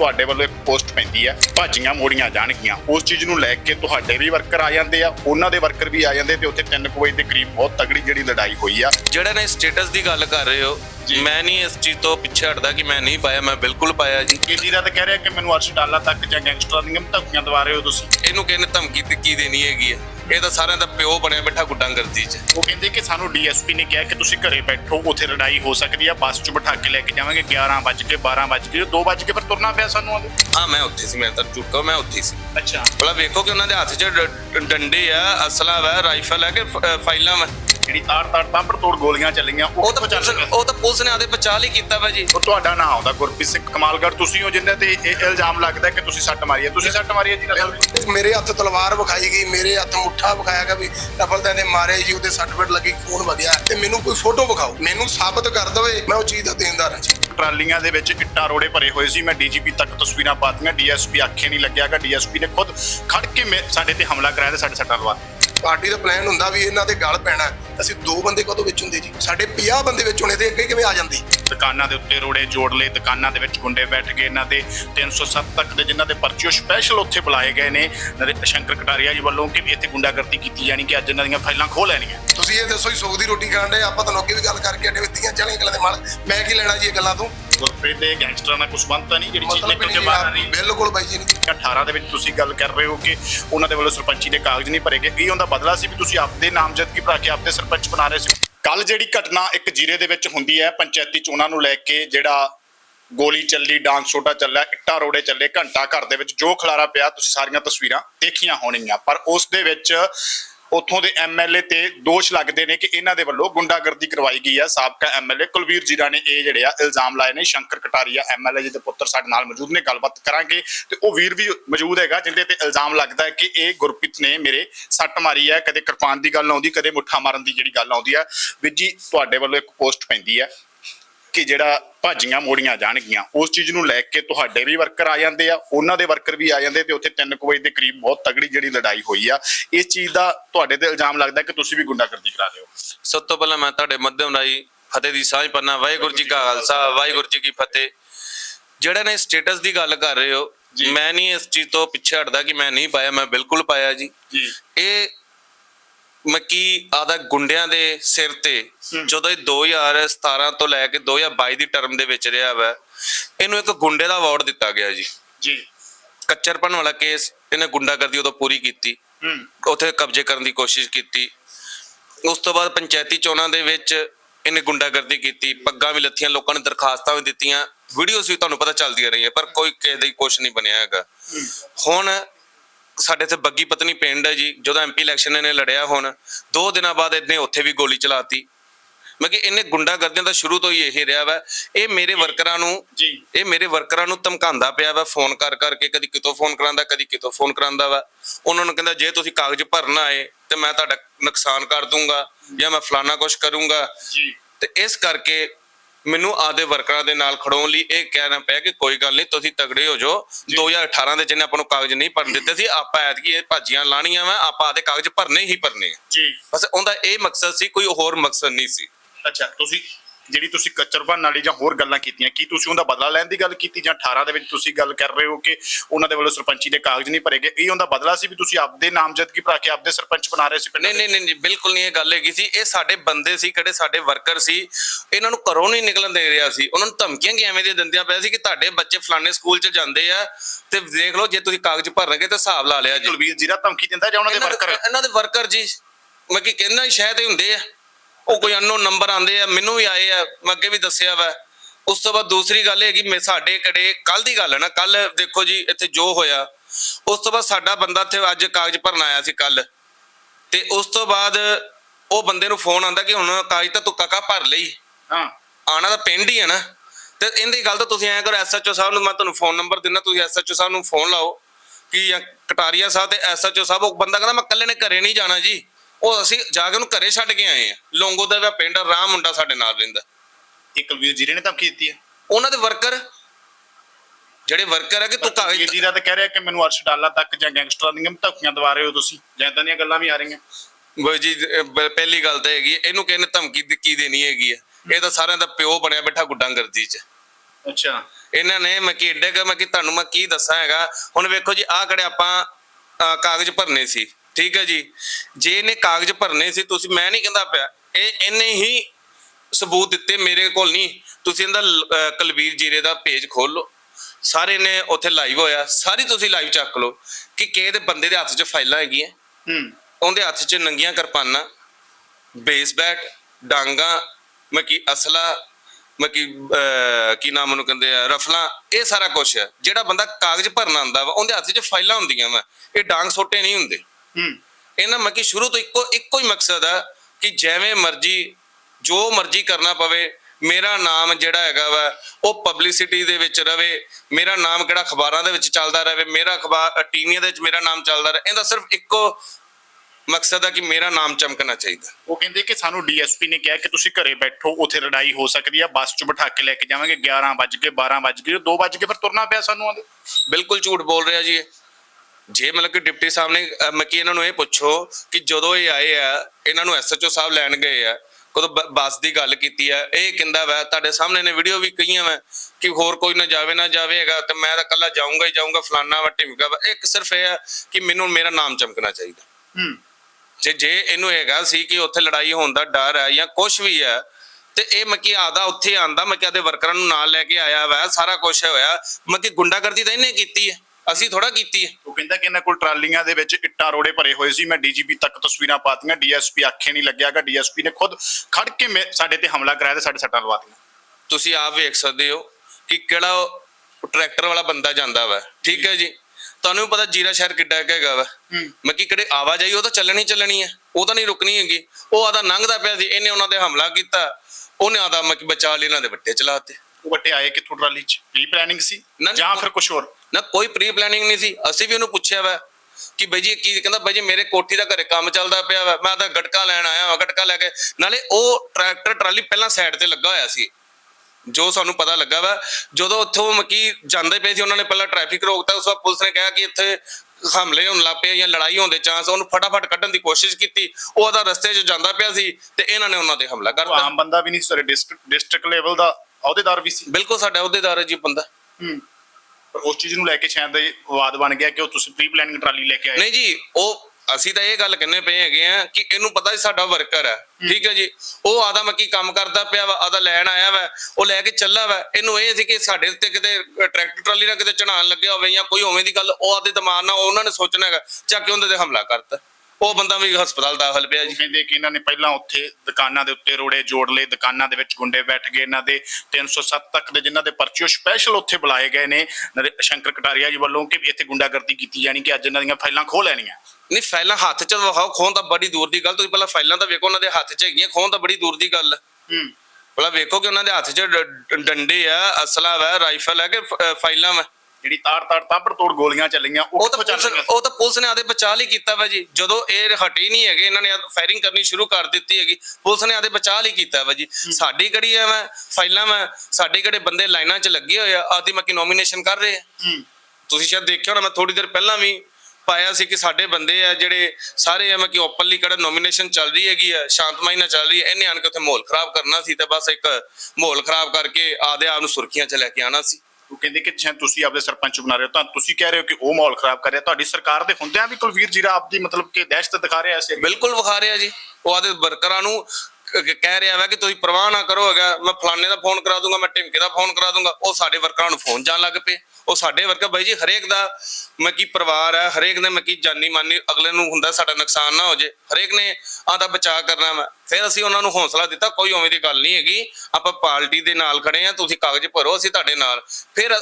ਤੁਹਾਡੇ ਵੱਲੋਂ ਇੱਕ ਪੋਸਟ ਪੈਂਦੀ ਹੈ ਭਾਜੀਆਂ ਮੋੜੀਆਂ ਜਾਣਗੀਆਂ। ਉਸ ਚੀਜ਼ ਨੂੰ ਲੈ ਕੇ ਤੁਹਾਡੇ ਵੀ ਵਰਕਰ ਆ ਜਾਂਦੇ ਆ ਉਹਨਾਂ ਦੇ ਵਰਕਰ ਵੀ ਆ ਜਾਂਦੇ ਤੇ ਉੱਥੇ 3 ਵਜੇ ਦੇ ਕਰੀਬ ਬਹੁਤ ਤਗੜੀ ਜਿਹੜੀ ਲੜਾਈ ਹੋਈ ਆ। ਜਿਹੜਾ ਨੇ ਸਟੇਟਸ ਦੀ ਗੱਲ ਕਰ ਰਹੇ ਹੋ ਮੈਂ ਨਹੀਂ ਇਸ ਚੀਜ਼ ਤੋਂ ਪਿੱਛੇ ਹਟਦਾ ਕਿ ਮੈਂ ਨਹੀਂ ਪਾਇਆ ਮੈਂ ਬਿਲਕੁਲ ਪਾਇਆ ਜੀ। ਕੇਜੀ ਦਾ ਤਾਂ ਕਹਿ ਰਿਹਾ ਕਿ ਮੈਨੂੰ ਅਰਸ਼ ਡਾਲਾ ਤੱਕ ਜਾਂ ਗੈਂਗਸਟਰਾਂ ਦੀਆਂ ਧਮਕੀਆਂ ਦਵਾ ਰਹੇ ਹੋ ਤੁਸੀਂ। ਇਹਨੂੰ ਕਹਿੰਦੇ ਧਮਕੀ ਤੇ ਕੀ ਦੇਣੀ ਹੈਗੀ ਹੈ? ਇਹ ਤਾਂ ਸਾਰਿਆਂ ਦਾ ਪਿਓ ਬਣਿਆ ਬੈਠਾ ਗੁੱਡਾਂਗਰਦੀ 'ਚ। ਉਹ ਕਹਿੰਦੇ ਕਿ ਸਾਨੂੰ ਡੀਐਸਪੀ ਨੇ ਕਿਹਾ ਕਿ ਤੁਸੀਂ ਘਰੇ ਬੈਠੋ ਉੱਥੇ ਲੜਾਈ ਹੋ ਸਕਦੀ ਆ ਬੱਸ 'ਚ ਬਿਠਾ ਕੇ ਲੈ ਕੇ ਜਾਵਾਂਗੇ 11 ਵੱਜ ਕੇ 12 ਵੱਜ ਕੇ 2 ਵੱਜ ਕੇ ਫਿਰ ਤੁਰਨਾ ਪਿਆ ਸਾਨੂੰ ਆਂਦੇ ਹਾਂ ਮੈਂ ਉੱਥੇ ਸੀ ਮੈਂ ਤਾਂ ਝੂਠਾ ਮੈਂ ਉੱਥੇ ਸੀ। ਅੱਛਾ। ਭਲਾ ਵੇਖੋ ਕਿ ਉਹਨਾਂ ਦੇ ਹੱਥ 'ਚ ਡ- ਡੰਡੇ ਆ ਅਸਲਾ ਵਾ ਰਾਈਫਲ ਹੈ ਕਿ ਫ- ਫਾਈਲਾਂ ਵਾ। ਜਿਹੜੀ ਤਾੜ ਤਾੜ ਤਾਂਬੜ ਤੋੜ ਗੋਲੀਆਂ ਚੱਲੀਆਂ ਉਹ ਤਾਂ ਪੁਲਿਸ ਉਹ ਤਾਂ ਪੁਲਿਸ ਨੇ ਆਦੇ ਬਚਾ ਲਈ ਕੀਤਾ ਵਾ ਜੀ। ਉਹ ਤੁਹਾਡਾ ਨਾਮ ਆਉਂਦਾ ਗੁਰਪ੍ਰੀਤ ਸਿੰਘ ਕਮਾਲਗੜ ਤੁਸੀਂ ਹੋ ਜਿੰਨੇ ਤੇ ਇਹ ਇਲਜ਼ਾਮ ਲੱਗਦਾ ਕਿ ਤੁਸੀਂ ਸੱਟ ਮਾਰੀ ਹੈ ਤੁਸੀਂ ਸੱਟ ਮਾਰੀ ਹੈ ਜੀ ਨਸਲ ਮੇਰੇ ਹੱਥ ਤਲਵਾਰ ਵਿਖਾਈ ਗਈ ਮੇਰੇ ਹੱਥ ਮੁੱਠਾ ਵਿਖਾਇਆ ਗਿਆ ਵੀ ਰਫਲ ਨੇ ਮਾਰੇ ਜੀ ਉਹਦੇ ਸੱਟ ਫੇਟ ਲੱਗੀ ਖੂਨ ਵਗਿਆ ਤੇ ਮੈਨੂੰ ਕੋਈ ਫੋਟੋ ਵਿਖਾਓ। ਮੈਨੂੰ ਸਾਬਤ ਕਰ ਦਵੇ ਮੈਂ ਉਹ ਚੀਜ਼ ਦਾ ਦੇਣਦਾਰ ਹਾਂ ਜੀ। ਟਰਾਲੀਆਂ ਦੇ ਵਿੱਚ ਇੱਟਾਂ ਰੋੜੇ ਭਰੇ ਹੋਏ ਸੀ। ਮੈਂ ਡੀਜੀਪੀ ਤੱਕ ਤਸਵੀਰਾਂ ਪਾਤੀਆਂ। ਡੀਐਸਪੀ ਆਖੇ ਨਹੀਂ ਲੱਗਿਆਗਾ ਡੀਐਸਪੀ ਨੇ ਖੁਦ ਖੜ ਕੇ ਸਾਡੇ ਤੇ ਹਮਲਾ ਕਰਾਇਆ ਤੇ ਸਾਡੇ ਸੱਟਾਂ ਲਵਾ ਪਾਰਟੀ ਦਾ ਪਲਾਨ ਹੁੰਦਾ ਵੀ ਇਹਨਾਂ ਦੇ ਗਲ ਪੈਣਾ। ਅਸੀਂ ਦੋ ਬੰਦੇ ਕਦੋਂ ਵਿੱਚ ਹੁੰਦੇ ਜੀ? ਸਾਡੇ 50 ਬੰਦੇ ਵਿੱਚ ਹੋਣੇ ਤੇ ਅੱਗੇ ਕਿਵੇਂ ਆ ਜਾਂਦੇ? ਦੁਕਾਨਾਂ ਦੇ ਉੱਤੇ ਰੋੜੇ ਜੋੜ ਲਏ ਦੁਕਾਨਾਂ ਦੇ ਵਿੱਚ ਗੁੰਡੇ ਬੈਠ ਗਏ ਇਹਨਾਂ ਦੇ 307 ਤੱਕ ਦੇ ਜਿਨ੍ਹਾਂ ਦੇ ਪਰਚੇ ਸਪੈਸ਼ਲ ਉੱਥੇ ਬੁਲਾਏ ਗਏ ਨੇ। ਸ਼ੰਕਰ ਕਟਾਰੀਆ ਜੀ ਵੱਲੋਂ ਕਿ ਵੀ ਇੱਥੇ ਗੁੰਡਾਗਰਦੀ ਕੀਤੀ ਜਾਣੀ ਕਿ ਅੱਜ ਇਹਨਾਂ ਦੀਆਂ ਫਾਈਲਾਂ ਖੋਹ ਲੈਣੀਆਂ। ਤੁਸੀਂ ਇਹ ਦੱਸੋ ਹੀ ਸੁੱਖ ਦੀ ਰੋਟੀ ਖਾਣ ਦੇ ਆਪਾਂ ਤੁਹਾਨੂੰ ਅੱਗੇ ਵੀ ਗੱਲ ਕਰਕੇ ਅੱਡੇ ਵਿੱਤੀਆਂ ਚਾਲੀਆਂ ਗੱਲਾਂ ਦੇ ਮਾਲ ਮੈਂ ਕੀ ਲੈਣਾ ਜੀ ਇਹ ਗੱਲਾਂ ਤੋਂ? ਗੁਰਪ੍ਰੀਤ ਦੇ ਗੈਂਗਸਟਰਾਂ ਨਾਲ ਕੁਝ ਬੰਦ ਤਾਂ ਨਹੀਂ ਜਿਹੜੀ ਚੀਜ਼ ਨਿਕਲ ਕੇ ਬਾਹਰ ਆ ਰਹੀ ਬਿਲਕੁਲ ਬਾਈ ਜੀ। ਨਹੀਂ 18 ਦੇ ਵਿੱਚ ਤੁਸੀਂ ਗੱਲ ਕਰ ਰਹੇ ਹੋ ਕਿ ਉਹਨਾਂ ਦੇ ਵੱਲੋਂ ਸਰਪੰਚੀ ਦੇ ਕਾਗਜ਼ ਨਹੀਂ ਭਰੇ ਗਏ। ਇਹ ਉਹਦਾ ਬਦਲਾ ਸੀ ਵੀ ਤੁਸੀਂ ਆਪਦੇ ਨਾਮਜ਼ਦਗੀ ਭਰਾ ਕੇ ਆਪਦੇ ਸਰਪੰਚ ਬਣਾ ਰਹੇ ਸੀ। ਕੱਲ ਜਿਹੜੀ ਘਟਨਾ ਇੱਕ ਜੀਰੇ ਦੇ ਵਿੱਚ ਹੁੰਦੀ ਹੈ, ਪੰਚਾਇਤੀ ਚੋਣਾਂ ਨੂੰ ਲੈ ਕੇ ਜਿਹੜਾ ਗੋਲੀ ਚੱਲੀ ਡਾਂਸ ਛੋਟਾ ਚੱਲਿਆ, ਇੱਟਾਂ ਰੋੜੇ ਚੱਲੇ, ਘੰਟਾ ਘਰ ਦੇ ਵਿੱਚ ਜੋ ਖਲਾਰਾ ਪਿਆ, ਤੁਸੀਂ ਸਾਰੀਆਂ ਤਸਵੀਰਾਂ ਦੇਖੀਆਂ ਹੋਣਗੀਆਂ ਪਰ ਉਸ ਦੇ ਵਿੱਚ ਉੱਥੋਂ ਦੇ ਐਮਐਲਏ ਤੇ ਦੋਸ਼ ਲੱਗਦੇ ਨੇ ਕਿ ਇਹਨਾਂ ਦੇ ਵੱਲੋਂ ਗੁੰਡਾਗਰਦੀ ਕਰਵਾਈ ਗਈ ਹੈ ਸਾਬਕਾ ਐਮਐਲਏ ਕੁਲਵੀਰ ਜੀਰਾ ਨੇ ਇਹ ਜਿਹੜੇ ਆ ਇਲਜ਼ਾਮ ਲਾਏ ਨੇ। ਸ਼ੰਕਰ ਕਟਾਰੀਆ ਐਮਐਲਏ ਜੀ ਦੇ ਪੁੱਤਰ ਸਾਡੇ ਨਾਲ ਮੌਜੂਦ ਨੇ, ਗੱਲਬਾਤ ਕਰਾਂਗੇ। ਤੇ ਉਹ ਵੀਰ ਵੀ ਮੌਜੂਦ ਹੈਗਾ ਜਿਹਦੇ ਤੇ ਇਲਜ਼ਾਮ ਲੱਗਦਾ ਹੈ ਕਿ ਇਹ ਗੁਰਪ੍ਰੀਤ ਨੇ ਮੇਰੇ ਸੱਟ ਮਾਰੀ ਹੈ। ਕਦੇ ਕਿਰਪਾਨ ਦੀ ਗੱਲ ਆਉਂਦੀ, ਕਦੇ ਮੁੱਠਾ ਮਾਰਨ ਦੀ ਜਿਹੜੀ ਗੱਲ ਆਉਂਦੀ ਹੈ ਵੀਰ ਜੀ, ਤੁਹਾਡੇ ਵੱਲੋਂ ਇੱਕ ਪੋਸਟ ਪੈਂਦੀ ਹੈ। ਕਿ ਜਿਹੜਾ ਭਾਜੀਆਂ ਮੋੜੀਆਂ ਜਾਣਗੀਆਂ ਉਸ ਚੀਜ਼ ਨੂੰ ਲੈ ਕੇ ਤੁਹਾਡੇ ਵੀ ਵਰਕਰ ਆ ਜਾਂਦੇ ਆ ਉਹਨਾਂ ਦੇ ਵਰਕਰ ਵੀ ਆ ਜਾਂਦੇ ਤੇ ਉੱਥੇ 3 ਵਜੇ ਦੇ ਕਰੀਬ ਬਹੁਤ ਤਗੜੀ ਜਿਹੜੀ ਲੜਾਈ ਹੋਈ ਆ ਇਸ ਚੀਜ਼ ਦਾ ਤੁਹਾਡੇ ਤੇ ਇਲਜ਼ਾਮ ਲੱਗਦਾ ਕਿ ਤੁਸੀਂ ਵੀ ਗੁੰਡਾਗਰਦੀ ਕਰਾ ਰਹੇ ਹੋ? ਸਭ ਤੋਂ ਪਹਿਲਾਂ ਮੈਂ ਤੁਹਾਡੇ ਮਾਧਿਅਮ ਰਾਹੀਂ ਫਤਿਹ ਦੀ ਸਾਂਝ ਪੰਨਾ ਵਾਹਿਗੁਰੂ ਜੀ ਕਾ ਖਾਲਸਾ ਵਾਹਿਗੁਰੂ ਜੀ ਕੀ ਫਤਿਹ। ਜਿਹੜਾ ਨੇ ਸਟੇਟਸ ਦੀ ਗੱਲ ਕਰ ਰਹੇ ਹੋ। ਮੈਂ ਨਹੀਂ ਇਸ ਚੀਜ਼ ਤੋਂ ਪਿੱਛੇ ਹਟਦਾ ਕਿ ਮੈਂ ਨਹੀਂ ਪਾਇਆ ਮੈਂ ਬਿਲਕੁਲ ਪਾਇਆ ਜੀ। ਇਹ ਮੈਂ ਕੀ ਆਦਾ ਗੁੰਡਿਆਂ ਦੇ ਸਿਰ ਤੇ। ਜਦੋਂ ਇਹ 2017 ਤੋਂ ਲੈ ਕੇ 2022 ਦੀ ਟਰਮ ਦੇ ਵਿੱਚ ਰਿਹਾ ਵਾ ਇਹਨੂੰ ਇੱਕ ਗੁੰਡੇ ਦਾ ਅਵਾਰਡ ਦਿੱਤਾ ਗਿਆ ਜੀ। ਜੀ। ਕੱਚਰਪਨ ਵਾਲਾ ਕੇਸ ਇਹਨੇ ਗੁੰਡਾਗਰਦੀ ਉਦੋਂ ਪੂਰੀ ਕੀਤੀ। ਹੂੰ। ਉੱਥੇ ਕਬਜ਼ੇ ਕਰਨ ਦੀ ਕੋਸ਼ਿਸ਼ ਕੀਤੀ। ਉਸ ਤੋਂ ਬਾਅਦ ਪੰਚਾਇਤੀ ਚੋਣਾਂ ਦੇ ਵਿੱਚ ਇਹਨੇ ਗੁੰਡਾਗਰਦੀ ਕੀਤੀ ਪੱਗਾਂ ਵੀ ਲੱਥੀਆਂ ਲੋਕਾਂ ਨੇ ਦਰਖਾਸਤਾਂ ਵੀ ਦਿੱਤੀਆਂ। ਵੀਡੀਓਜ਼ ਵੀ ਤੁਹਾਨੂੰ ਪਤਾ ਚੱਲਦੀਆਂ ਰਹੀਆਂ ਪਰ ਕੋਈ ਕਿਸੇ ਦਾ ਕੁਛ ਨਹੀਂ ਬਣਿਆ ਹੈਗਾ। ਹੁਣ ਸਾਡੇ ਤੇ ਬੱਗੀ ਪਤਨੀ ਪਿੰਡ ਹੈ ਜੀ ਜਦੋਂ ਐਮਪੀ ਇਲੈਕਸ਼ਨ ਇਹਨੇ ਲੜਿਆ ਹੁਣ ਦੋ ਦਿਨਾਂ ਬਾਅਦ ਇਹਨੇ ਉੱਥੇ ਵੀ ਗੋਲੀ ਚਲਾਤੀ। ਮੈਂ ਕਿ ਇਹਨੇ ਗੁੰਡਾਗਰਦੀਆਂ ਦਾ ਸ਼ੁਰੂ ਤੋਂ ਹੀ ਇਹ ਰਿਹਾ ਵਾ। ਇਹ ਮੇਰੇ ਵਰਕਰਾਂ ਨੂੰ ਜੀ। ਇਹ ਮੇਰੇ ਵਰਕਰਾਂ ਨੂੰ ਧਮਕਾਉਂਦਾ ਪਿਆ ਵਾ ਫੋਨ ਕਰ ਕਰਕੇ ਕਦੀ ਕਿਤੋਂ ਫੋਨ ਕਰਾਂਦਾ ਕਦੀ ਕਿਤੋਂ ਫੋਨ ਕਰਾਂਦਾ ਵਾ। ਉਹਨਾਂ ਨੂੰ ਕਹਿੰਦਾ ਜੇ ਤੁਸੀਂ ਕਾਗਜ਼ ਭਰਨਾ ਆਏ ਤੇ ਮੈਂ ਤੁਹਾਡਾ ਨੁਕਸਾਨ ਕਰ ਦੂੰਗਾ ਜਾਂ ਮੈਂ ਫਲਾਨਾ ਕੁਝ ਕਰੂੰਗਾ। ਜੀ। ਤੇ ਇਸ ਕਰਕੇ ਮੈਨੂੰ ਆਦੇ ਵਰਕਰਾਂ ਦੇ ਨਾਲ ਖੜੋਣ ਲਈ ਇਹ ਕਹਿਣਾ ਪਿਆ ਕਿ ਕੋਈ ਗੱਲ ਨਹੀਂ ਤੁਸੀਂ ਤਗੜੇ ਹੋ ਜਾਓ। 2018 ਦੇ ਜਿਹਨੇ ਆਪਾਂ ਨੂੰ ਕਾਗਜ਼ ਨਹੀਂ ਭਰਨ ਦਿੱਤੇ ਸੀ ਆਪਾਂ ਐਤਕੀ ਇਹ ਭਾਜੀਆਂ ਲਾਣੀਆਂ ਵਾ ਆਪਾਂ ਆਦੇ ਕਾਗਜ਼ ਭਰਨੇ ਹੀ ਭਰਨੇ ਆ। ਜੀ। ਬਸ ਉਹਦਾ ਇਹ ਮਕਸਦ ਸੀ ਕੋਈ ਹੋਰ ਮਕਸਦ ਨਹੀਂ ਸੀ। ਅੱਛਾ ਤੁਸੀਂ ਜਿਹੜੀ ਤੁਸੀਂ ਕੱਚਰਪਨ ਵਾਲੀ ਜਾਂ ਹੋਰ ਗੱਲਾਂ ਕੀਤੀਆਂ ਕੀ ਤੁਸੀਂ ਉਹਦਾ ਬਦਲਾ ਲੈਣ ਦੀ ਗੱਲ ਕੀਤੀ ਜਾਂ 18 ਦੇ ਵਿੱਚ ਤੁਸੀਂ ਗੱਲ ਕਰ ਰਹੇ ਹੋ ਕਿ ਉਹਨਾਂ ਦੇ ਵੱਲੋਂ ਸਰਪੰਚੀ ਦੇ ਕਾਗਜ਼ ਨਹੀਂ ਭਰੇ ਗਏ? ਇਹ ਉਹਦਾ ਬਦਲਾ ਸੀ ਵੀ ਤੁਸੀਂ ਆਪਦੇ ਨਾਮਜ਼ਦਗੀ ਭਰਾ ਕੇ ਆਪਦੇ ਸਰਪੰਚ ਬਣਾ ਰਹੇ ਸੀ ਨਹੀਂ? ਨਹੀਂ ਨਹੀਂ ਬਿਲਕੁਲ ਨਹੀਂ ਇਹ ਗੱਲ ਹੈਗੀ ਸੀ। ਇਹ ਸਾਡੇ ਬੰਦੇ ਸੀ ਕਿਹੜੇ ਸਾਡੇ ਵਰਕਰ ਸੀ। ਇਹਨਾਂ ਨੂੰ ਘਰੋਂ ਨਹੀਂ ਨਿਕਲਣ ਦੇ ਰਿਹਾ ਸੀ। ਉਹਨਾਂ ਨੂੰ ਧਮਕੀਆਂ ਕਿ ਐਵੇਂ ਦੀਆਂ ਦਿੰਦਿਆਂ ਪਿਆ ਸੀ ਕਿ ਤੁਹਾਡੇ ਬੱਚੇ ਫਲਾਣੇ ਸਕੂਲ 'ਚ ਜਾਂਦੇ ਆ ਤੇ ਦੇਖ ਲਓ ਜੇ ਤੁਸੀਂ ਕਾਗਜ਼ ਭਰਨਗੇ ਤਾਂ ਹਿਸਾਬ ਲਾ ਲਿਆ ਜੀ। ਕੁਲਵੀਰ ਜੀਰਾ ਧਮਕੀ ਦਿੰਦਾ ਜਾਂ ਉਹਨਾਂ ਦੇ ਵਰਕਰ? ਇਹਨਾਂ ਦੇ ਵਰਕਰ ਜੀ। ਮੈਂ ਕੀ ਕਹਿੰਦਾ ਸ਼ਾਇਦ ਹੀ ਹੁੰਦੇ ਆ। ਉਹ ਕੋਈ ਅਨਨੋਨ ਨੰਬਰ ਆਉਂਦੇ ਆ ਮੈਨੂੰ ਵੀ ਆਏ ਆ ਮੈਂ ਅੱਗੇ ਵੀ ਦੱਸਿਆ ਵਾ। ਉਸ ਤੋਂ ਬਾਅਦ ਦੂਸਰੀ ਗੱਲ ਹੈਗੀ ਮੈਂ ਸਾਡੇ ਕਿਹੜੇ ਕੱਲ ਦੀ ਗੱਲ ਹੈ ਨਾ ਕੱਲ ਦੇਖੋ ਜੀ ਇੱਥੇ ਜੋ ਹੋਇਆ ਉਸ ਤੋਂ ਬਾਅਦ ਸਾਡਾ ਬੰਦਾ ਇੱਥੇ ਅੱਜ ਕਾਗਜ਼ ਭਰਨ ਆਇਆ ਸੀ ਕੱਲ ਤੇ ਉਸ ਤੋਂ ਬਾਅਦ ਉਹ ਬੰਦੇ ਨੂੰ ਫੋਨ ਆਂਦਾ ਕਿ ਹੁਣ ਕਾਗਜ਼ ਤਾਂ ਤੂੰ ਕਾਕਾ ਭਰ ਲਈ। ਹਾਂ। ਆਣਾ ਤਾਂ ਪਿੰਡ ਹੀ ਹੈ ਨਾ। ਤੇ ਇਹਦੀ ਗੱਲ ਤਾਂ ਤੁਸੀਂ ਐਂ ਕਰੋ ਐਸਐਚਓ ਸਾਹਿਬ ਨੂੰ ਮੈਂ ਤੁਹਾਨੂੰ ਫੋਨ ਨੰਬਰ ਦਿੰਦਾ ਤੁਸੀਂ ਐਸਐਚਓ ਸਾਹਿਬ ਨੂੰ ਫੋਨ ਲਾਓ ਕਿ ਕਟਾਰੀਆ ਸਾਹਿਬ ਤੇ ਐਸਐਚਓ ਸਾਹਿਬ ਉਹ ਬੰਦਾ ਕਹਿੰਦਾ ਮੈਂ ਇਕੱਲੇ ਨੇ ਘਰੇ ਨਹੀਂ ਜਾਣਾ ਜੀ। ਉਹ ਅਸੀਂ ਜਾ ਕੇ ਉਹਨੂੰ ਘਰੇ ਛੱਡ ਕੇ ਆਏ ਆ। ਲੋਂਗੋ ਦਾ ਵਾ ਪਿੰਡ ਰਾਮ ਮੁੰਡਾ ਸਾਡੇ ਨਾਲ ਰਹਿੰਦਾ। ਇਹ ਕੁਲਵੀਰ ਜੀਰੇ ਨੇ ਧਮਕੀ ਦਿੱਤੀ ਹੈ। ਉਹਨਾਂ ਦੇ ਵਰਕਰ ਜਿਹੜੇ ਵਰਕਰ ਹੈ ਕਿ ਤੂੰ ਕਾਗਜ਼ ਜੀਰਾ ਤਾਂ ਕਹਿ ਰਿਹਾ ਕਿ ਮੈਨੂੰ ਅਰਸ਼ ਡਾਲਾ ਤੱਕ ਜਾਂ ਗੈਂਗਸਟਰਾਂ ਦੀਆਂ ਧਮਕੀਆਂ ਦਵਾ ਰਹੇ ਹੋ ਤੁਸੀਂ। ਜਾਂ ਏਦਾਂ ਦੀਆਂ ਗੱਲਾਂ ਵੀ ਆ ਰਹੀਆਂ। ਬਈ ਜੀ ਬ- ਪਹਿਲੀ ਗੱਲ ਤਾਂ ਹੈਗੀ ਹੈ, ਇਹਨੂੰ ਕਹਿੰਦੇ ਧਮਕੀ ਦੀ ਕੀ ਦੇਣੀ ਹੈਗੀ ਹੈ? ਇਹ ਤਾਂ ਸਾਰਿਆਂ ਦਾ ਪਿਓ ਬਣਿਆ ਬੈਠਾ ਗੁੱਡਾਂਗਰਦੀ 'ਚ। ਅੱਛਾ। ਇਹਨਾਂ ਨੇ ਮੈਂ ਕਿ ਏਡੇ ਕਿ ਮੈਂ ਕਿ ਤੁਹਾਨੂੰ ਮੈਂ ਕੀ ਦੱਸਾਂ ਹੈਗਾ? ਹੁਣ ਵੇਖੋ ਜੀ ਆਹ ਕਿਹੜੇ ਆਪਾਂ ਅਹ, ਕਾਗਜ਼ ਭਰਨੇ ਸੀ। ਠੀਕ ਹੈ ਜੀ। ਜੇ ਇਹਨੇ ਕਾਗਜ਼ ਭਰਨੇ ਸੀ ਤੁਸੀਂ ਮੈਂ ਨਹੀਂ ਕਹਿੰਦਾ ਪਿਆ। ਇਹ ਇਹਨੇ ਹੀ ਸਬੂਤ ਦਿੱਤੇ ਮੇਰੇ ਕੋਲ ਨਹੀਂ। ਤੁਸੀਂ ਇਹਦਾ ਕੁਲਵੀਰ ਜੀਰੇ ਦਾ ਪੇਜ ਖੋਲ ਲਓ। ਸਾਰੇ ਨੇ ਉੱਥੇ ਲਾਈਵ ਹੋਇਆ। ਸਾਰੀ ਤੁਸੀਂ ਲਾਈਵ ਚੱਕ ਲਓ ਕਿ ਕਿਹਦੇ ਬੰਦੇ ਦੇ ਹੱਥ 'ਚ ਫਾਈਲਾਂ ਹੈਗੀਆਂ। ਹੂੰ। ਉਹਦੇ ਹੱਥ 'ਚ ਨੰਗੀਆਂ ਕਿਰਪਾਨਾਂ ਬੇਸ ਬੈਟ ਡਾਂਗਾ ਮਕੀ ਅਸਲਾ ਮਕੀ ਕੀ ਨਾਮ ਉਹਨੂੰ ਕਹਿੰਦੇ ਆ ਰਫਲਾਂ ਇਹ ਸਾਰਾ ਕੁਝ ਹੈ। ਜਿਹੜਾ ਬੰਦਾ ਕਾਗਜ਼ ਭਰਨ ਆਂਦਾ ਵਾ ਉਹਦੇ ਹੱਥ 'ਚ ਫਾਈਲਾਂ ਹੁੰਦੀਆਂ ਵਾ। ਇਹ ਡਾਂਗ ਸੋਟੇ ਨਹੀਂ ਹੁੰਦੇ। ਇਹਨਾਂ ਮਕੀ ਸ਼ੁਰੂ ਤੋਂ ਇੱਕੋ ਇੱਕੋ ਹੀ ਮਕਸਦ ਆ ਕਿ ਜਿਵੇਂ ਮਰਜ਼ੀ ਜੋ ਮਰਜ਼ੀ ਕਰਨਾ ਪਵੇ ਮੇਰਾ ਨਾਮ ਜਿਹੜਾ ਹੈਗਾ ਵਾ ਉਹ ਪਬਲਿਸਿਟੀ ਦੇ ਵਿੱਚ ਰਵੇ ਮੇਰਾ ਨਾਮ ਕਿਹੜਾ ਅਖਬਾਰਾਂ ਦੇ ਵਿੱਚ ਚੱਲਦਾ ਰਹੇ ਮੇਰਾ ਅਖਬਾਰ ਟੀਵੀਆਂ ਦੇ ਵਿੱਚ ਮੇਰਾ ਨਾਮ ਚੱਲਦਾ ਰਹੇ ਇਹਦਾ ਸਿਰਫ ਇੱਕੋ ਮਕਸਦ ਆ ਕਿ ਮੇਰਾ ਨਾਮ ਚਮਕਣਾ ਚਾਹੀਦਾ। ਉਹ ਕਹਿੰਦੇ ਕਿ ਸਾਨੂੰ ਡੀਐਸਪੀ ਨੇ ਕਿਹਾ ਕਿ ਤੁਸੀਂ ਘਰੇ ਬੈਠੋ ਉੱਥੇ ਲੜਾਈ ਹੋ ਸਕਦੀ ਆ ਬੱਸ 'ਚ ਬਿਠਾ ਕੇ ਲੈ ਕੇ ਜਾਵਾਂਗੇ 11 ਵੱਜ ਗਏ 12 ਵੱਜ ਗਏ 2 ਵੱਜ ਫਿਰ ਤੁਰਨਾ ਪਿਆ ਸਾਨੂੰ ਆਂਦੇ ਬਿਲਕੁਲ ਝੂਠ ਬੋਲ ਰਿਹਾ ਜੀ ਇਹ। ਜੇ ਮਤਲਬ ਕਿ ਡਿਪਟੀ ਸਾਹਿਬ ਨੇ ਮਤਲਬ ਕਿ ਇਹਨਾਂ ਨੂੰ ਇਹ ਪੁੱਛੋ ਕਿ ਜਦੋਂ ਇਹ ਆਏ ਆ ਇਹਨਾਂ ਨੂੰ ਐਸਐਚਓ ਸਾਹਿਬ ਲੈਣ ਗਏ ਆ ਕਦੋਂ ਬੱਸ ਦੀ ਗੱਲ ਕੀਤੀ ਆ ਇਹ ਕਹਿੰਦਾ ਵਾ ਤੁਹਾਡੇ ਸਾਹਮਣੇ ਨੇ ਵੀਡੀਓ ਵੀ ਕਹੀਆਂ ਵਾ ਕਿ ਹੋਰ ਕੋਈ ਨਾ ਜਾਵੇ ਨਾ ਜਾਵੇ ਹੈਗਾ ਤੇ ਮੈਂ ਤਾਂ ਕੱਲਾ ਜਾਊਂਗਾ ਹੀ ਜਾਊਂਗਾ ਫਲਾਨਾ ਵਾ ਢਿਮਕਾ ਵਾ। ਇੱਕ ਸਿਰਫ ਇਹ ਆ ਕਿ ਮੈਨੂੰ ਮੇਰਾ ਨਾਮ ਚਮਕਣਾ ਚਾਹੀਦਾ। ਹੂੰ। ਜੇ ਜੇ ਇਹਨੂੰ ਹੈਗਾ ਸੀ ਕਿ ਉੱਥੇ ਲੜਾਈ ਹੋਣ ਦਾ ਡਰ ਹੈ ਜਾਂ ਕੁਝ ਵੀ ਹੈ ਤੇ ਇਹ ਮੱਕੀ ਆਦਾ ਉੱਥੇ ਆਂਦਾ ਮੱਕੀ ਆਦੇ ਵਰਕਰਾਂ ਨੂੰ ਨਾਲ ਲੈ ਕੇ ਆਇਆ ਵਾ ਸਾਰਾ ਕੁਝ ਹੋਇਆ ਮੱਕੀ ਗੁੰਡਾਗਰਦੀ ਤਾਂ ਇਹਨੇ ਕੀਤੀ ਹੈ ਅਸੀਂ ਥੋੜਾ ਕੀਤੀ ਹੈ। ਉਹ ਕਹਿੰਦਾ ਕਿ ਇਹਨਾਂ ਕੋਲ ਟਰਾਲੀਆਂ ਦੇ ਵਿੱਚ ਇੱਟਾਂ ਰੋੜੇ ਭਰੇ ਹੋਏ ਸੀ। ਮੈਂ ਡੀਜੀਪੀ ਤੱਕ ਤਸਵੀਰਾਂ ਪਾਤੀਆਂ। ਡੀਐਸਪੀ ਆਖੇ ਨਹੀਂ ਲੱਗਿਆਗਾ ਡੀਐਸਪੀ ਨੇ ਖੁਦ ਖੜ ਕੇ ਮੇ- ਸਾਡੇ ਤੇ ਹਮਲਾ ਕਰਾਇਆ ਤੇ ਸਾਡੇ ਸੱਟਾਂ ਲਵਾਤੀਆਂ ਤੁਸੀਂ ਆਪ ਵੇਖ ਸਕਦੇ ਹੋ ਕਿ ਕਿਹੜਾ ਟਰੈਕਟਰ ਵਾਲਾ ਬੰਦਾ ਜਾਂਦਾ ਵਾ। ਠੀਕ ਹੈ ਜੀ। ਤੁਹਾਨੂੰ ਵੀ ਪਤਾ ਜੀਰਾ ਸ਼ਹਿਰ ਕਿੱਡਾ ਕੁ ਹੈਗਾ ਵਾ। ਹੂੰ। ਮੱਕੀ ਕਿਹੜੇ ਆਵਾਜਾਈ ਉਹ ਤਾਂ ਚੱਲਣੀ ਚੱਲਣੀ ਹੈ। ਉਹ ਤਾਂ ਨਹੀਂ ਰੁਕਣੀ ਹੈਗੀ। ਉਹ ਆਦਾ ਲੰਘਦਾ ਪਿਆ ਸੀ। ਇਹਨੇ ਉਹਨਾਂ ਤੇ ਹਮਲਾ ਕੀਤਾ। ਉਹਨੇ ਆਦਾ ਮੱਕੀ ਬਚਾ ਲਈ ਇਹਨਾਂ ਦੇ ਵੱਟੇ ਚਲਾਤੇ ਉਹ ਵੱਟੇ ਆਏ ਕਿੱਥੋਂ ਟਰਾਲੀ 'ਚ? ਪ੍ਰੀ ਪਲੈਨਿੰਗ ਸੀ? ਨਾ- ਜਾਂ ਫਿਰ ਕੁਝ ਹੋਰ? ਨਾ ਕੋਈ ਪ੍ਰੀ ਪਲੈਨਿੰਗ ਨਹੀਂ ਸੀ। ਅਸੀਂ ਵੀ ਉਹਨੂੰ ਪੁੱਛਿਆ ਵਾ ਕਿ ਬਾਈ ਜੀ ਕੀ ਕਹਿੰਦਾ ਬਾਈ ਜੀ ਮੇਰੇ ਕੋਠੀ ਦਾ ਘਰੇ ਕੰਮ ਚੱਲਦਾ ਪਿਆ ਵਾ ਮੈਂ ਤਾਂ ਗਟਕਾ ਲੈਣ ਆਇਆ ਹਾਂ ਗਟਕਾ ਲੈ ਕੇ। ਨਾਲੇ ਉਹ ਟਰੈਕਟਰ ਟਰਾਲੀ ਪਹਿਲਾਂ ਸਾਈਡ ਤੇ ਲੱਗਾ ਹੋਇਆ ਸੀ। ਜੋ ਸਾਨੂੰ ਪਤਾ ਲੱਗਾ ਵਾ ਜਦੋਂ ਉੱਥੋਂ ਮਕੀ ਜਾਂਦੇ ਪਏ ਸੀ ਉਹਨਾਂ ਨੇ ਪਹਿਲਾਂ ਟ੍ਰੈਫਿਕ ਰੋਕਤਾ ਉਸ ਵਾਰ ਪੁਲਿਸ ਨੇ ਕਿਹਾ ਕਿ ਇੱਥੇ ਹਮਲੇ ਹੋਣ ਲੱਗ ਪਏ ਜਾਂ ਲੜਾਈ ਹੋਣ ਦੇ ਚਾਂਸ ਉਹਨੂੰ ਫਟਾਫਟ ਕੱਢਣ ਦੀ ਕੋਸ਼ਿਸ਼ ਕੀਤੀ। ਉਹ ਉਹਦਾ ਰਸਤੇ 'ਚ ਜਾਂਦਾ ਪਿਆ ਸੀ ਤੇ ਇਹਨਾਂ ਨੇ ਉਹਨਾਂ ਤੇ ਹਮਲਾ ਕਰਤਾ ਆਮ ਬੰਦਾ ਵੀ ਨਹੀਂ ਸਰ ਡਿਸਟ੍ਰਿਕਟ ਲੈਵਲ ਦਾ ਅਹੁਦੇਦਾਰ ਵੀ ਸੀ। ਬਿਲਕੁਲ ਸਾਡਾ ਅਹੁਦੇਦਾਰ ਹੈ ਜੀ ਬੰਦਾ। ਹੂੰ। ਪਰ ਉਸ ਚੀਜ਼ ਨੂੰ ਲੈ ਕੇ ਸ਼ਾਇਦ ਇਹ ਵਿਵਾਦ ਬਣ ਗਿਆ ਕਿ ਉਹ ਤੁਸੀਂ ਪ੍ਰੀ ਪਲੈਨਿੰਗ ਟਰਾਲੀ ਲੈ ਕੇ ਆਏ। ਨਹੀਂ ਜੀ ਉਹ ਅਸੀਂ ਤਾਂ ਇਹ ਗੱਲ ਕਹਿੰਦੇ ਪਏ ਹੈਗੇ ਆ ਕਿ ਇਹਨੂੰ ਪਤਾ ਸੀ ਸਾਡਾ ਵਰਕਰ ਹੈ ਠੀਕ ਹੈ ਜੀ। ਉਹ ਆਦਾ ਮੱਕੀ ਕੰਮ ਕਰਦਾ ਪਿਆ ਵਾ ਆਦਾ ਲੈਣ ਆਇਆ ਵਾ ਉਹ ਲੈ ਕੇ ਚੱਲਾ ਵਾ। ਇਹਨੂੰ ਇਹ ਸੀ ਕਿ ਸਾਡੇ ਉੱਤੇ ਕਿਤੇ ਟਰੈਕਟਰ ਟਰਾਲੀ ਨਾਲ ਕਿਤੇ ਚੜਾਉਣ ਲੱਗਿਆ ਹੋਵੇ ਜਾਂ ਕੋਈ ਉਵੇਂ ਦੀ ਗੱਲ ਉਹ ਆਦੇ ਦਿਮਾਗ ਨਾਲ ਉਹਨਾਂ ਨੇ ਸੋਚਣਾ ਹੈਗਾ ਚੱਕ ਕੇ ਉਹਦੇ ਤੇ ਹਮਲਾ ਕਰਤਾ। ਉਹ ਬੰਦਾ ਵੀ ਹਸਪਤਾਲ ਦਾਖਲ ਪਿਆ ਜੀ। ਕਹਿੰਦੇ ਕਿ ਇਹਨਾਂ ਨੇ ਪਹਿਲਾਂ ਉੱਥੇ ਦੁਕਾਨਾਂ ਦੇ ਉੱਤੇ ਰੋੜੇ ਜੋੜ ਲਏ ਦੁਕਾਨਾਂ ਦੇ ਵਿੱਚ ਗੁੰਡੇ ਬੈਠ ਗਏ ਇਹਨਾਂ ਦੇ। 307 ਤੱਕ ਦੇ ਜਿਨ੍ਹਾਂ ਦੇ ਪਰਚੇ ਸਪੈਸ਼ਲ ਉੱਥੇ ਬੁਲਾਏ ਗਏ ਨੇ। ਸ਼ੰਕਰ ਕਟਾਰੀਆ ਜੀ ਵੱਲੋਂ ਕਿ ਇੱਥੇ ਗੁੰਡਾਗਰਦੀ ਕੀਤੀ ਜਾਣੀ ਕਿ ਅੱਜ ਇਹਨਾਂ ਦੀਆਂ ਫਾਈਲਾਂ ਖੋਹ ਲੈਣੀਆਂ। ਨਹੀਂ ਫਾਈਲਾਂ ਹੱਥ 'ਚ ਵਿਖਾਓ ਖੋਣ ਤਾਂ ਬੜੀ ਦੂਰ ਦੀ ਗੱਲ। ਤੁਸੀਂ ਪਹਿਲਾਂ ਫਾਈਲਾਂ ਤਾਂ ਵੇਖੋ ਉਹਨਾਂ ਦੇ ਹੱਥ 'ਚ ਹੈਗੀਆਂ ਖੋਣ ਤਾਂ ਬੜੀ ਦੂਰ ਦੀ ਗੱਲ। ਹੈ। ਪਹਿਲਾਂ ਵੇਖੋ ਕਿ ਉਹਨਾਂ ਦੇ ਹੱਥ 'ਚ ਡੰਡੇ ਆ ਅਸਲਾ ਵਾ ਰਾਈਫਲ ਹੈ ਕਿ ਫਾਈਲਾਂ ਵਾ। ਜਿਹੜੀ ਤਾੜ ਤਾੜ ਤਾਬੜ ਤੋੜ ਗੋਲੀਆਂ ਚੱਲੀਆਂ ਉਹ ਤਾਂ ਪੁਲਿਸ ਉਹ ਤਾਂ ਪੁਲਿਸ ਨੇ ਆਦੇ ਬਚਾ ਲਈ ਕੀਤਾ ਵਾ ਜੀ। ਜਦੋਂ ਇਹ ਹਟੇ ਨਹੀਂ ਹੈਗੇ ਇਹਨਾਂ ਨੇ ਫਾਇਰਿੰਗ ਕਰਨੀ ਸ਼ੁਰੂ ਕਰ ਦਿੱਤੀ ਹੈਗੀ। ਪੁਲਿਸ ਨੇ ਆਦੇ ਬਚਾ ਲਈ ਕੀਤਾ ਵਾ ਜੀ। ਸਾਡੀ ਕਿਹੜੀ ਐ ਮੈਂ ਫਾਈਲਾਂ ਮੈਂ ਸਾਡੇ ਕਿਹੜੇ ਬੰਦੇ ਲਾਈਨਾਂ 'ਚ ਲੱਗੇ ਹੋਏ ਆ? ਆਦੀ ਮੱਕੀ ਨੋਮੀਨੇਸ਼ਨ ਕਰ ਰਹੇ ਆ। ਤੁਸੀਂ ਸ਼ਾਇਦ ਦੇਖਿਆ ਹੋਣਾ ਮੈਂ ਥੋੜੀ ਦੇਰ ਪਹਿਲਾਂ ਵੀ ਪਾਇਆ ਸੀ ਕਿ ਸਾਡੇ ਬੰਦੇ ਆ ਜਿਹੜੇ ਸਾਰੇ ਐ ਕਿ ਓਪਨਲੀ ਕਿਹੜਾ ਨੋਮੀਨੇਸ਼ਨ ਚੱਲ ਰਹੀ ਹੈਗੀ ਆ ਸ਼ਾਂਤਮਈ ਨਾਲ ਚੱਲ ਰਹੀ ਹੈ ਇਹਨੇ ਆਣ ਕੇ ਉੱਥੇ ਮਾਹੌਲ ਖਰਾਬ ਕਰਨਾ ਸੀ ਤੇ ਬਸ ਇੱਕ ਮਾਹੌਲ ਖਰਾਬ ਕਰਕੇ ਆਦੇ ਆਪ ਨੂੰ ਸੁਰਖੀਆਂ 'ਚ ਲੈ ਕੇ ਆਣਾ ਸੀ। ਉਹ ਕਹਿੰਦੇ ਕਿ ਜੇ ਤੁਸੀਂ ਆਪਦੇ ਸਰਪੰਚ ਬਣਾ ਰਹੇ ਹੋ, ਤਾਂ ਤੁਸੀਂ ਕਹਿ ਰਹੇ ਹੋ ਕਿ ਉਹ ਮਾਹੌਲ ਖਰਾਬ ਕਰ ਰਿਹਾ। ਤੁਹਾਡੀ ਸਰਕਾਰ ਦੇ ਹੁੰਦਿਆਂ ਵੀ ਕੁਲਵੀਰ ਜੀਰਾ ਆਪਦੀ ਮਤਲਬ ਕਿ ਦਹਿਸ਼ਤ ਦਿਖਾ ਰਿਹਾ ਸੀ। ਬਿਲਕੁਲ ਵਿਖਾ ਰਿਹਾ ਜੀ। ਉਹ ਆਦੇ ਵਰਕਰਾਂ ਨੂੰ ਕਹਿ ਰਿਹਾ ਵਾ ਕਿ ਤੁਸੀਂ ਪ੍ਰਵਾਹ ਨਾ ਕਰੋ ਹੈਗਾ ਮੈਂ ਫਲਾਣੇ ਦਾ ਫੋਨ ਕਰਾ ਦੂੰਗਾ ਮੈਂ ਢਿਮਕੇ ਦਾ ਫੋਨ ਕਰਾ ਦੂੰਗਾ ਉਹ ਸਾਡੇ ਵਰਕਰਾਂ ਨੂੰ ਫੋਨ ਜਾਣ ਲੱਗ ਪਏ। ਉਹ ਸਾਡੇ ਵਰਕਰ ਬਾਈ ਜੀ ਹਰੇਕ ਦਾ ਮੈਂ ਕੀ ਪਰਿਵਾਰ ਹੈ ਹਰੇਕ ਨੇ ਮੈਂ ਕੀ ਜਾਨੀ ਮਾਨੀ ਅਗਲੇ ਨੂੰ ਹੁੰਦਾ ਸਾਡਾ ਨੁਕਸਾਨ ਨਾ ਹੋ ਜੇ ਹਰੇਕ ਨੇ ਆਦਾ ਬਚਾਅ ਕਰਨਾ ਵਾ। ਫਿਰ ਅਸੀਂ ਉਹਨਾਂ ਨੂੰ ਹੌਸਲਾ ਦਿੱਤਾ ਕੋਈ ਉਵੇਂ ਦੀ ਗੱਲ ਨਹੀਂ ਹੈਗੀ ਆਪਾਂ ਪਾਰਟੀ ਦੇ ਨਾਲ ਖੜੇ ਆ ਤੁਸੀਂ ਕਾਗਜ਼ ਭਰੋ ਅਸੀਂ ਤੁਹਾਡੇ ਨਾਲ। ਫਿਰ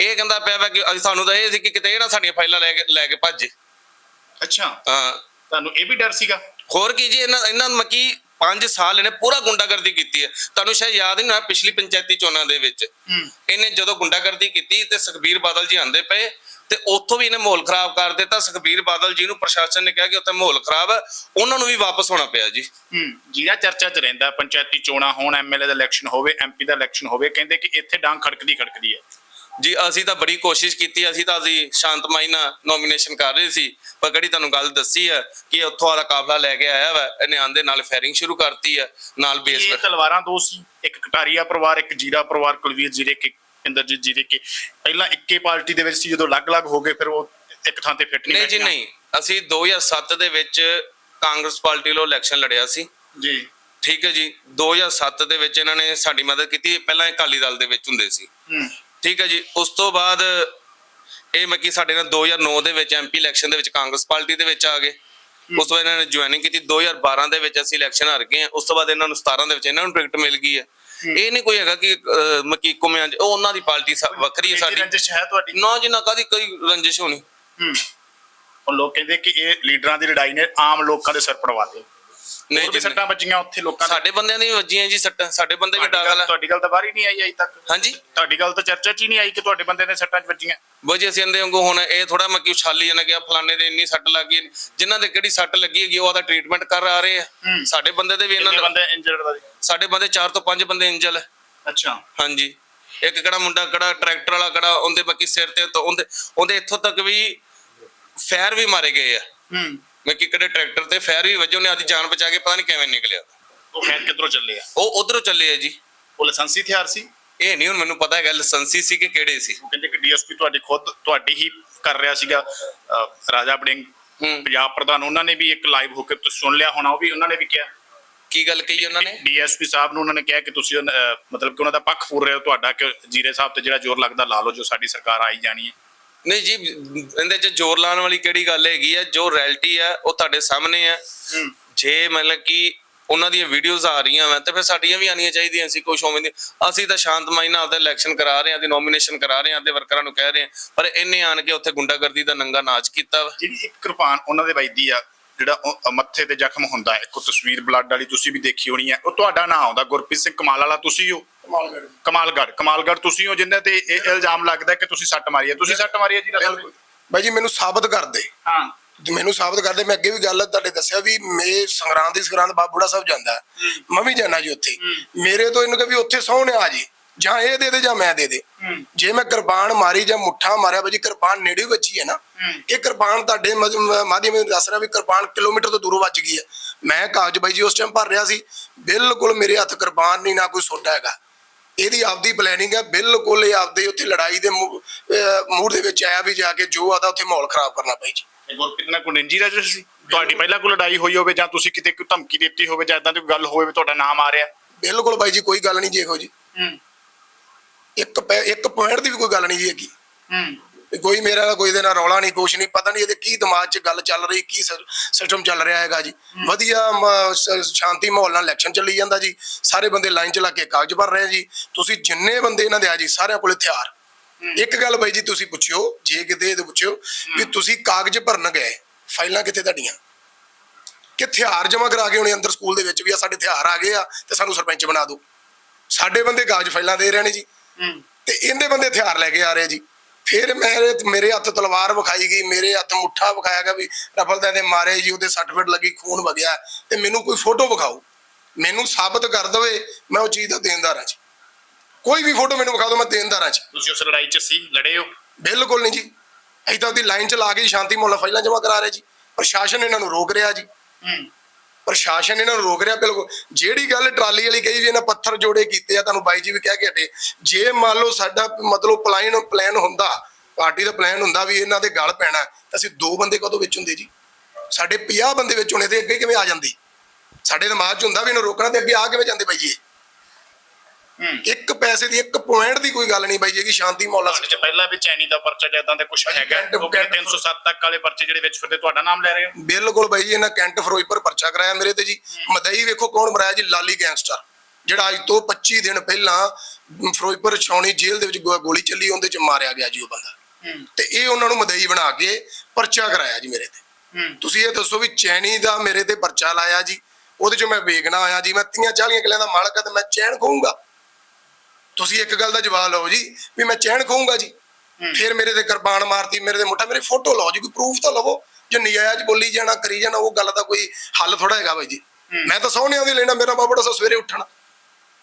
ਇਹ ਕਹਿੰਦਾ ਪਿਆ ਵਾ ਕਿ ਅਸੀਂ ਸਾਨੂੰ ਤਾਂ ਇਹ ਸੀ ਕਿ ਕਿਤੇ ਇਹ ਨਾ ਸਾਡੀਆਂ ਫਾਈਲਾਂ ਲੈ ਕੇ ਲੈ ਕੇ ਭੱਜੇ ਅੱਛਾ। ਹਾਂ। ਤੁਹਾਨੂੰ ਇਹ ਵੀ ਡਰ ਸੀਗਾ? ਹੋਰ ਕੀ ਜੀ ਇਹਨਾਂ ਇਹਨਾਂ ਮੱਕੀ 5 ਸਾਲ ਇਹਨੇ ਪੂਰਾ ਗੁੰਡਾਗਰਦੀ ਕੀਤੀ ਹੈ। ਤੁਹਾਨੂੰ ਸ਼ਾਇਦ ਯਾਦ ਨਹੀਂ ਹੋਣਾ ਪਿਛਲੀ ਪੰਚਾਇਤੀ ਚੋਣਾਂ ਦੇ ਵਿੱਚ। ਇਹਨੇ ਜਦੋਂ ਗੁੰਡਾਗਰਦੀ ਕੀਤੀ ਤੇ ਸੁਖਬੀਰ ਬਾਦਲ ਜੀ ਆਂਦੇ ਪਏ ਤੇ ਉੱਥੋਂ ਵੀ ਇਹਨੇ ਮਾਹੌਲ ਖਰਾਬ ਕਰ ਦਿੱਤਾ। ਸੁਖਬੀਰ ਬਾਦਲ ਜੀ ਨੂੰ ਪ੍ਰਸ਼ਾਸਨ ਨੇ ਕਿਹਾ ਕਿ ਉੱਥੇ ਮਾਹੌਲ ਖਰਾਬ ਹੈ। ਉਹਨਾਂ ਨੂੰ ਵੀ ਵਾਪਸ ਹੋਣਾ ਪਿਆ ਜੀ। ਹੂੰ ਜਿਹਦਾ ਚਰਚਾ ਚ ਰਹਿੰਦਾ ਪੰਚਾਇਤੀ ਚੋਣਾਂ ਹੋਣ ਐਮਐਲਏ ਦਾ ਇਲੈਕਸ਼ਨ ਹੋਵੇ ਐਮਪੀ ਦਾ ਇਲੈਕਸ਼ਨ ਹੋਵੇ ਕਹਿੰਦੇ ਕਿ ਇੱਥੇ ਡਾਂਗ ਖੜਕਦੀ ਖੜਕਦੀ ਹੈ। ਜੀ ਅਸੀਂ ਤਾਂ ਬੜੀ ਕੋਸ਼ਿਸ਼ ਕੀਤੀ ਅਸੀਂ ਤਾਂ ਅਸੀਂ ਸ਼ਾਂਤਮਈ ਨਾਲ ਨੋਮੀਨੇਸ਼ਨ ਕਰ ਰਹੇ ਸੀ ਪਰ ਕਿਹੜੀ ਤੁਹਾਨੂੰ ਗੱਲ ਦੱਸੀ ਹੈ ਕਿ ਉੱਥੋਂ ਵਾਲਾ ਕਾਫਲਾ ਲੈ ਕੇ ਆਇਆ ਵਾ ਇਹਨੇ ਆਂਦੇ ਨਾਲ ਫਾਇਰਿੰਗ ਸ਼ੁਰੂ ਕਰਤੀ ਹੈ ਨਾਲ ਬੇਸ ਇਹ ਤਲਵਾਰਾਂ ਦੋ ਸੀ ਇੱਕ ਕਟਾਰੀਆ ਪਰਿਵਾਰ ਇੱਕ ਜੀਰਾ ਪਰਿਵਾਰ ਕੁਲਵੀਰ ਜੀਰੇ ਕਿ ਇੰਦਰਜੀਤ ਜੀ ਦੇ ਕਿ ਪਹਿਲਾਂ ਇੱਕੇ ਪਾਰਟੀ ਦੇ ਵਿੱਚ ਸੀ ਜਦੋਂ ਅਲੱਗ-ਅਲੱਗ ਹੋ ਗਏ ਫਿਰ ਉਹ ਇੱਕ ਥਾਂ ਤੇ ਫਿੱਟ ਨਹੀਂ ਨਹੀਂ ਜੀ ਬੈਠੀਆਂ? ਨਹੀਂ ਅਸੀਂ 2007 ਦੇ ਵਿੱਚ ਕਾਂਗਰਸ ਪਾਰਟੀ ਵੱਲੋਂ ਇਲੈਕਸ਼ਨ ਲੜਿਆ ਸੀ। ਜੀ। ਠੀਕ ਹੈ ਜੀ 2007 ਦੇ ਵਿੱਚ ਇਹਨਾਂ ਨੇ ਸਾਡੀ ਮਦਦ ਕੀਤੀ ਪਹਿਲਾਂ ਇਹ ਅਕਾਲੀ ਦਲ ਦੇ ਵਿੱਚ ਹੁੰਦੇ ਸੀ। ਹੂੰ। ਠੀਕ ਹੈ ਜੀ। ਉਸ ਤੋਂ ਬਾਅਦ ਇਹ ਮੱਕੀ ਸਾਡੇ ਨਾਲ 2009 ਦੇ ਵਿੱਚ ਐਮਪੀ ਇਲੈਕਸ਼ਨ ਦੇ ਵਿੱਚ ਕਾਂਗਰਸ ਪਾਰਟੀ ਦੇ ਵਿੱਚ ਆ ਗਏ। ਉਸ ਤੋਂ ਬਾਅਦ ਇਹਨਾਂ ਨੇ ਜੁਆਇਨਿੰਗ ਕੀਤੀ। 2012 ਦੇ ਵਿੱਚ ਅਸੀਂ ਇਲੈਕਸ਼ਨ ਹਾਰ ਗਏ ਉਸ ਤੋਂ ਬਾਅਦ ਇਹਨਾਂ ਨੂੰ 17 ਦੇ ਵਿੱਚ ਇਹਨਾਂ ਨੂੰ ਟਿਕਟ ਮਿਲ ਗਈ ਹੈ। ਇਹ ਨਹੀਂ ਕੋਈ ਹੈਗਾ ਕਿ ਮੱਕੀ ਕੁਮਿਆਂ ਉਹ ਉਹਨਾਂ ਦੀ ਪਾਰਟੀ ਵੱਖਰੀ ਹੈ ਸਾਡੀ। ਰੰਜਿਸ਼ ਹੈ ਤੁਹਾਡੀ? ਨਾ ਜੀ ਨਾ ਕਦੀ ਕੋਈ ਰੰਜਿਸ਼ ਹੋਣੀ। ਹੂੰ। ਉਹ ਲੋਕ ਕਹਿੰਦੇ ਕਿ ਇਹ ਲੀਡਰਾਂ ਦੀ ਲੜਾਈ ਨੇ ਆਮ ਲੋਕਾਂ ਦੇ ਸਿਰ ਪੜਵਾ ਦੇ ਨਹੀਂ ਹੋਰ ਵੀ ਜੀ ਨਹੀਂ। ਸੱਟਾਂ ਵੱਜੀਆਂ ਉੱਥੇ ਲੋਕਾਂ ਦੇ? ਸਾਡੇ ਬੰਦਿਆਂ ਦੀ ਵੱਜੀਆਂ ਜੀ ਸੱਟਾਂ ਸਾਡੇ ਬੰਦੇ ਵੀ ਤੁਹਾਡੀ ਦਾਖਲ ਗੱਲ- ਆ ਤੁਹਾਡੀ ਗੱਲ ਤਾਂ ਬਾਹਰ ਹੀ ਨਹੀਂ ਆਈ ਅਜੇ ਤੱਕ। ਹਾਂਜੀ। ਤੁਹਾਡੀ ਗੱਲ ਤਾਂ ਚਰਚਾ 'ਚ ਹੀ ਨਹੀਂ ਆਈ ਕਿ ਤੁਹਾਡੇ ਬੰਦੇ ਨੇ ਸੱਟਾਂ 'ਚ ਵੱਜੀਆਂ। ਬੋਝੇ ਅਸੀਂ ਇਹਦੇ ਵਾਂਗੂ ਹੁਣ ਇਹ ਥੋੜਾ ਮੱਕੀ ਉਛਾਲੀ ਜਾਣਾ ਗਿਆ ਫਲਾਣੇ ਦੇ ਇੰਨੀ ਸੱਟ ਲੱਗੀ ਹੈ। ਜਿਨ੍ਹਾਂ ਦੇ ਕਿਹੜੀ ਸੱਟ ਲੱਗੀ ਹੈਗੀ ਉਹ ਆਦਾ ਟ੍ਰੀਟਮੈਂਟ ਕਰ ਆ ਰਹੇ ਆ। ਹੂੰ। ਸਾਡੇ ਬੰਦੇ ਦੇ ਵੀ ਇਹਨਾਂ ਕਿੰਨੇ ਨੇ ਬੰਦੇ ਇੰਜਰਡ ਦਾ ਸਾਡੇ ਬੰਦੇ 4 ਤੋਂ 5 ਬੰਦੇ ਇੰਜਲ ਹੈ ਅੱਛਾ। ਹਾਂਜੀ। ਇੱਕ ਕਿਹੜਾ ਮੁੰਡਾ ਕਿਹੜਾ ਟਰੈਕਟਰ ਵਾਲਾ ਕਿਹੜਾ ਉਹਦੇ ਬਾਕੀ ਸਿਰ ਤੇ ਤੋਂ ਉਹਦੇ ਉਹਦੇ ਇੱਥੋਂ ਤੱਕ ਵੀ ਫੈਰ ਵੀ ਮਾਰੇ ਗਏ ਆ। ਹੂੰ। ਮੈਂ ਕਿ ਕਿਹੜੇ ਟਰੈਕਟਰ ਤੇ ਫੈਰ ਵੀ ਵੱਜੇ ਉਹਨੇ ਆਦੀ ਜਾਨ ਬਚਾ ਕੇ ਪਤਾ ਨਹੀਂ ਕਿਵੇਂ ਨਿਕਲਿਆ। ਉਹ ਖੈਰ ਕਿੱਧਰੋਂ ਚੱਲੇ ਆ? ਉਹ ਉਧਰੋਂ ਚੱਲੇ ਆ ਜੀ। ਉਹ ਲਾਇਸੈਂਸੀ ਹਥਿਆਰ ਸੀ? ਇਹ ਨਹੀਂ ਹੁਣ ਮੈਨੂੰ ਪਤਾ ਹੈਗਾ ਲਾਇਸੈਂਸੀ ਸੀ ਕਿ ਕਿਹੜੇ ਸੀ। ਉਹ ਕਹਿੰਦੇ ਕਿ ਡੀਐਸਪੀ ਤੁਹਾਡੀ ਖੁਦ ਤੁਹਾਡੀ ਹੀ ਕਰ ਰਿਹਾ ਸੀਗਾ ਅਹ, ਰਾਜਾ ਬੜਿੰਗ ਹੂੰ। ਪੰਜਾਬ ਪ੍ਰਧਾਨ ਉਹਨਾਂ ਨੇ ਵੀ ਇੱਕ ਲਾਈਵ ਹੋ ਕੇ ਤੁਸੀਂ ਸੁਣ ਲਿਆ ਹੋਣਾ ਉਹ ਵੀ ਉਹਨਾਂ ਨੇ ਵੀ ਕਿਹਾ। ਕੀ ਗੱਲ ਕਹੀ ਉਹਨਾਂ ਨੇ? ਡੀਐਸਪੀ ਸਾਹਿਬ ਨੂੰ ਉਹਨਾਂ ਨੇ ਕਿਹਾ ਕਿ ਤੁਸੀਂ ਉਹਨਾਂ- ਅਹ, ਮਤਲਬ ਕਿ ਉਹਨਾਂ ਦਾ ਪੱਖ ਫੂਰ ਰਹੇ ਹੋ ਤੁਹਾਡਾ ਕਿ ਜੀਰੇ ਸਾਹਿਬ ਤੇ ਜਿਹੜਾ ਜ਼ੋਰ ਲੱਗਦਾ ਲਾ ਲਓ ਜੋ ਸਾਡੀ ਸਰਕਾਰ ਆਈ ਜਾਣੀ ਹੈ। ਨਹੀਂ ਜੀ ਇਹਦੇ 'ਚ ਜ਼ੋਰ ਲਾਉਣ ਵਾਲੀ ਕਿਹੜੀ ਗੱਲ ਹੈਗੀ ਆ? ਜੋ ਰੈਲਿਟੀ ਆ ਉਹ ਤੁਹਾਡੇ ਸਾਹਮਣੇ ਆ। ਜੇ ਮਤਲਬ ਕਿ ਉਹਨਾਂ ਦੀਆਂ ਵੀਡੀਓਜ਼ ਆ ਰਹੀਆਂ ਵਾ ਤੇ ਫਿਰ ਸਾਡੀਆਂ ਵੀ ਆਣੀਆਂ ਚਾਹੀਦੀਆਂ ਸੀ ਕੁਛ ਉਵੇਂ ਦੀ। ਅਸੀਂ ਤਾਂ ਸ਼ਾਂਤਮਈ ਨਾਲ ਆਪਦਾ ਇਲੈਕਸ਼ਨ ਕਰਾ ਰਹੇ ਹਾਂ ਦੀ ਨੋਮੀਨੇਸ਼ਨ ਕਰਾ ਰਹੇ ਹਾਂ ਤੇ ਵਰਕਰਾਂ ਨੂੰ ਕਹਿ ਰਹੇ ਹਾਂ। ਪਰ ਇਹਨੇ ਆਣ ਕੇ ਉੱਥੇ ਗੁੰਡਾਗਰਦੀ ਦਾ ਨੰਗਾ ਨਾਚ ਕੀਤਾ ਵਾ। ਜਿਹੜੀ ਇੱਕ ਕਿਰਪਾਨ ਉਹਨਾਂ ਦੇ ਵੱਜਦੀ ਆ ਜਿਹੜਾ ਉਹ ਮੱਥੇ ਤੇ ਜ਼ਖਮ ਹੁੰਦਾ ਹੈ ਇੱਕ ਤਸਵੀਰ ਬਲੱਡ ਵਾਲੀ ਤੁਸੀਂ ਵੀ ਦੇਖੀ ਹੋਣੀ ਹੈ ਉਹ ਤੁਹਾਡਾ ਨਾਮ ਆਉਂਦਾ ਗੁਰਪ੍ਰੀਤ ਸਿੰਘ ਕਮਾਲ ਵਾਲਾ ਤੁਸੀਂ ਹੋ? ਕਮਾਲਗੜ ਕਮਾਲਗੜ ਕਮਾਲਗੜ ਤੁਸੀਂ ਹੋ ਜਿੰਨੇ ਤੇ ਇਹ ਇਲਜ਼ਾਮ ਲੱਗਦਾ ਕਿ ਤੁਸੀਂ ਸੱਟ ਮਾਰੀ ਹੈ। ਤੁਸੀਂ ਸੱਟ ਮਾਰੀ ਹੈ ਜੀ ਬਿਲਕੁਲ। ਬਾਈ ਜੀ ਮੈਨੂੰ ਸਾਬਤ ਕਰ ਦੇ ਹਾਂ ਮੈਨੂੰ ਸਾਬਤ ਕਰਦੇ ਮੈਂ ਅੱਗੇ ਵੀ ਗੱਲ ਤੁਹਾਡੇ ਦੱਸਿਆ ਵੀ ਮੇ ਸੰਗਰਾਂਦ ਦੀ ਸੰਗਰਾਂਦ ਬਾਬਾ ਬੁੜਾ ਸਾਹਿਬ ਜਾਂਦਾ। ਮੈਂ ਵੀ ਜਾਣਾ ਜੀ ਉੱਥੇ। ਮੇਰੇ ਤੋਂ ਇਹਨੂੰ ਕਿ ਵੀ ਉੱਥੇ ਸੌਣ ਆ ਜੀ। ਜਾਂ ਇਹ ਦੇ ਦੇ ਜਾਂ ਮੈਂ ਦੇ ਦੇ। ਜੇ ਮੈਂ ਕਿਰਪਾਨ ਮਾਰੀ ਜਾਂ ਮੁੱਠਾ ਮਾਰਿਆ ਬਾਜੀ ਕਿਰਪਾਨ ਨੇੜੇ ਵੱਜੀ ਹੈ ਨਾ ਇਹ ਕਿਰਪਾਨ ਤੁਹਾਡੇ ਮਾਧਿਅਮ ਦੱਸ ਰਿਹਾ ਵੀ ਕਿਰਪਾਨ ਕਿਲੋਮੀਟਰ ਤੋਂ ਦੂਰੋਂ ਵੱਜ ਗਈ ਹੈ। ਮੈਂ ਕਾਗਜ਼ ਬਾਈ ਜੀ ਉਸ ਟਾਈਮ ਭਰ ਰਿਹਾ ਸੀ ਬਿਲਕੁਲ ਮੇਰੇ ਹੱਥ ਕਿਰਪਾਨ ਨਹੀਂ ਨਾ ਕੋਈ ਸੋਟਾ ਹੈਗਾ। ਇਹਦੀ ਆਪਦੀ ਪਲੈਨਿੰਗ ਹੈ ਬਿਲਕੁਲ ਇਹ ਆਪਦੇ ਉੱਥੇ ਲੜਾਈ ਦੇ ਮੂਡ ਦੇ ਵਿੱਚ ਆਇਆ ਵੀ ਜਾ ਕੇ ਜੋ ਆਦਾ ਉੱਥੇ ਮਾਹੌਲ ਖਰਾਬ ਕਰਨਾ ਪਈ ਜੀ। ਇਹ ਗੁਰਪ੍ਰੀਤ ਨਾਲ ਕੋਈ ਨਿੱਜੀ ਰਜਿਸ ਸੀ? ਤੁਹਾਡੀ ਪਹਿਲਾਂ ਕੋਈ ਲੜਾਈ ਹੋਈ ਹੋਵੇ ਜਾਂ ਤੁਸੀਂ ਕਿਤੇ ਕੋਈ ਧਮਕੀ ਦਿੱਤੀ ਹੋਵੇ ਜਾਂ ਇਦਾਂ ਦੀ ਕੋਈ ਗੱਲ ਹੋਵੇ ਤੁਹਾਡਾ ਨਾਮ ਆ ਰਿਹਾ? ਬਿਲਕੁਲ ਬਾਈ ਜੀ ਕੋਈ ਗੱਲ ਨਹੀਂ ਇਹੋ ਜੀ। ਇੱਕ ਪੈ- ਇੱਕ ਪੁਆਇੰਟ ਦੀ ਵੀ ਕੋਈ ਗੱਲ ਨਹੀਂ ਜੀ ਹੈਗੀ। ਹੂੰ। ਵੀ ਕੋਈ ਮੇਰਾ ਕੋਈ ਦੇ ਨਾਲ ਰੌਲਾ ਨਹੀਂ ਕੁਛ ਨਹੀਂ ਪਤਾ ਨਹੀਂ ਇਹਦੇ ਕੀ ਦਿਮਾਗ 'ਚ ਗੱਲ ਚੱਲ ਰਹੀ ਕੀ ਸਿਸਟਮ ਚੱਲ ਰਿਹਾ ਹੈਗਾ ਜੀ। ਵਧੀਆ ਮ- ਸ- ਸ਼ਾਂਤੀ ਮਾਹੌਲ ਨਾਲ ਇਲੈਕਸ਼ਨ ਚੱਲੀ ਜਾਂਦਾ ਜੀ। ਸਾਰੇ ਬੰਦੇ ਲਾਈਨ 'ਚ ਲਾ ਕੇ ਕਾਗਜ਼ ਭਰ ਰਹੇ ਆ ਜੀ। ਤੁਸੀਂ ਜਿੰਨੇ ਬੰਦੇ ਇਹਨਾਂ ਦੇ ਆ ਜੀ ਸਾਰਿਆਂ ਕੋਲ ਹਥਿਆਰ ਇੱਕ ਗੱਲ ਬਾਈ ਜੀ ਤੁਸੀਂ ਪੁੱਛਿਓ ਜੇ ਕਿਤੇ ਇਹ ਪੁੱਛਿਓ ਵੀ ਤੁਸੀਂ ਕਾਗਜ਼ ਭਰਨ ਗਏ ਫਾਈਲਾਂ ਕਿੱਥੇ ਤੁਹਾਡੀਆਂ? ਕਿ ਹਥਿਆਰ ਜਮ੍ਹਾਂ ਕਰਾ ਕੇ ਹੁਣੇ ਅੰਦਰ ਸਕੂਲ ਦੇ ਵਿੱਚ ਵੀ ਆ ਸਾਡੇ ਹਥਿਆਰ ਆ ਗਏ ਆ ਤੇ ਸਾਨੂੰ ਸਰਪੰਚ ਬਣਾ ਦਿਓ। ਸਾਡੇ ਬੰਦੇ ਕਾਗਜ਼ ਫਾਈਲਾਂ ਦੇ ਰਹੇ ਨੇ ਜੀ। ਤੇ ਇਹਦੇ ਬੰਦੇ ਹਥਿਆਰ ਲੈ ਕੇ ਆ ਰਹੇ ਜੀ। ਫਿਰ ਮੇਰੇ ਮੇਰੇ ਹੱਥ ਤਲਵਾਰ ਵਿਖਾਈ ਗਈ ਮੇਰੇ ਹੱਥ ਮੁੱਠਾ ਵਿਖਾਇਆ ਗਿਆ ਵੀ ਰਫਲ ਦੇ ਮਾਰੇ ਜੀ ਉਹਦੇ ਸੱਟ ਫੇਟ ਲੱਗੀ ਖੂਨ ਵਗਿਆ। ਤੇ ਮੈਨੂੰ ਕੋਈ ਫੋਟੋ ਵਿਖਾਓ। ਮੈਨੂੰ ਸਾਬਤ ਕਰ ਦਵੇ ਮੈਂ ਉਹ ਚੀਜ਼ ਦਾ ਦੇਣਦਾਰ ਹਾਂ ਜੀ। ਕੋਈ ਵੀ ਫੋਟੋ ਮੈਨੂੰ ਵਿਖਾ ਦਿਓ ਮੈਂ ਦੇਣਦਾਰ ਹਾਂ ਜੀ। ਤੁਸੀਂ ਉਸ ਲੜਾਈ 'ਚ ਸੀ ਲੜੇ ਹੋ? ਬਿਲਕੁਲ ਨਹੀਂ ਜੀ। ਅਸੀਂ ਤਾਂ ਉਹਦੀ ਲਾਈਨ ਚ ਲਾ ਕੇ ਜੀ ਸ਼ਾਂਤੀ ਮੁਹੱਲਾ ਫਾਈਲਾਂ ਜਮ੍ਹਾਂ ਕਰਾ ਰਹੇ ਜੀ। ਪ੍ਰਸ਼ਾਸਨ ਇਹਨਾਂ ਨੂੰ ਰੋਕ ਰਿਹਾ ਜੀ। ਹੂੰ। ਪ੍ਰਸ਼ਾਸਨ ਇਹਨਾਂ ਨੂੰ ਰੋਕ ਰਿਹਾ, ਬਿਲਕੁਲ। ਜਿਹੜੀ ਗੱਲ ਟਰਾਲੀ ਵਾਲੀ ਕਹੀ ਵੀ ਇਹਨਾਂ ਪੱਥਰ ਜੋੜੇ ਕੀਤੇ ਆ, ਤੁਹਾਨੂੰ ਬਾਈ ਜੀ ਵੀ ਕਹਿ ਕੇ ਹਟੇ। ਜੇ ਮੰਨ ਲਓ ਸਾਡਾ ਮਤਲਬ ਪਲਾਨ ਪਲਾਨ ਹੁੰਦਾ, ਪਾਰਟੀ ਦਾ ਪਲਾਨ ਹੁੰਦਾ ਵੀ ਇਹਨਾਂ ਦੇ ਗਲ ਪੈਣਾ, ਤਾਂ ਅਸੀਂ ਦੋ ਬੰਦੇ ਕਦੋਂ ਵਿੱਚ ਹੁੰਦੇ ਜੀ? ਸਾਡੇ 50 ਬੰਦੇ ਵਿੱਚ ਹੋਣੇ ਤੇ ਅੱਗੇ ਕਿਵੇਂ ਆ ਜਾਂਦੇ? ਸਾਡੇ ਦਿਮਾਗ 'ਚ ਹੁੰਦਾ ਵੀ ਇਹਨੂੰ ਰੋਕਣਾ ਤੇ ਅੱਗੇ ਆ ਕਿਵੇਂ ਜਾਂਦੇ ਬਾਈ ਜੀ ਇੱਕ ਪੈਸੇ ਦੀ ਇੱਕ ਪੁਆਇੰਟ ਦੀ ਕੋਈ ਗੱਲ ਨਹੀਂ ਬਾਈ ਜੀ ਕਿ ਸ਼ਾਂਤੀ ਮੌਲਾ 'ਚ ਪਹਿਲਾਂ ਵੀ ਚੈਨੀ ਦਾ ਪਰਚਾ ਜਾਂ ਇਦਾਂ ਦੇ ਕੁਝ ਹੈਗਾ ਕੈਂਟ- ਉਹ ਕਹਿੰਦੇ ਕੈਂਟ- 307 ਤੱਕ ਵਾਲੇ ਪਰਚੇ ਜਿਹੜੇ ਵਿੱਚ ਫਿਰਦੇ ਤੁਹਾਡਾ ਨਾਮ ਲੈ ਰਹੇ ਹੋ? ਬਿਲਕੁਲ ਬਾਈ ਜੀ ਇਹਨਾਂ ਕੈਂਟ ਫਿਰੋਜ਼ਪੁਰ ਪਰਚਾ ਕਰਾਇਆ ਮੇਰੇ ਤੇ ਜੀ। ਮਦਈ ਵੇਖੋ ਕੌਣ ਮਰਾਇਆ ਜੀ ਲਾਲੀ ਗੈਂਗਸਟਰ ਜਿਹੜਾ ਅੱਜ ਤੋਂ 25 ਦਿਨ ਪਹਿਲਾਂ ਫਿਰੋਜ਼ਪੁਰ ਛਾਉਣੀ ਜੇਲ੍ਹ ਦੇ ਵਿੱਚ ਗੋਲੀ ਚੱਲੀ ਉਹਦੇ ਚ ਮਾਰਿਆ ਗਿਆ ਜੀ ਉਹ ਬੰਦਾ। ਤੇ ਇਹ ਉਹਨਾਂ ਨੂੰ ਮਦਈ ਬਣਾ ਕੇ ਪਰਚਾ ਕਰਾਇਆ ਜੀ ਮੇਰੇ ਤੇ। ਤੁਸੀਂ ਇਹ ਦੱਸੋ ਵੀ ਚੈਨੀ ਦਾ ਮੇਰੇ ਤੇ ਪਰਚਾ ਲਾਇਆ ਜੀ ਉਹਦੇ ਚ ਮੈਂ ਵੇਗਣਾ ਆਇਆ ਜੀ ਮੈਂ 30 40 ਕਿਲਿਆਂ ਦਾ ਮਾਲਕ ਆ ਤੇ ਮੈਂ ਚੈਨ ਖੋਊਂਗਾ। ਤੁਸੀਂ ਇੱਕ ਗੱਲ ਦਾ ਜਵਾਬ ਲਓ ਜੀ ਵੀ ਮੈਂ ਚੈਨ ਖੋਊਂਗਾ ਜੀ। ਫਿਰ ਮੇਰੇ ਤੇ ਕਿਰਪਾਨ ਮਾਰਤੀ ਮੇਰੇ ਤੇ ਮੁੱਠਾ ਮੇਰੀ ਫੋਟੋ ਲਾਓ ਜੀ ਕੋਈ ਪ੍ਰੂਫ ਤਾਂ ਲਵੋ ਜੇ ਨਜਾਇਜ਼ ਬੋਲੀ ਜਾਣਾ ਕਰੀ ਜਾਣਾ ਉਹ ਗੱਲ ਦਾ ਕੋਈ ਹੱਲ ਥੋੜਾ ਹੈਗਾ ਬਾਈ ਜੀ। ਮੈਂ ਤਾਂ ਸੋਹਣਿਆਂ ਦੀ ਲੈਣਾ ਮੇਰਾ ਬਾਬੜਾ ਸਵੇਰੇ ਉੱਠਣਾ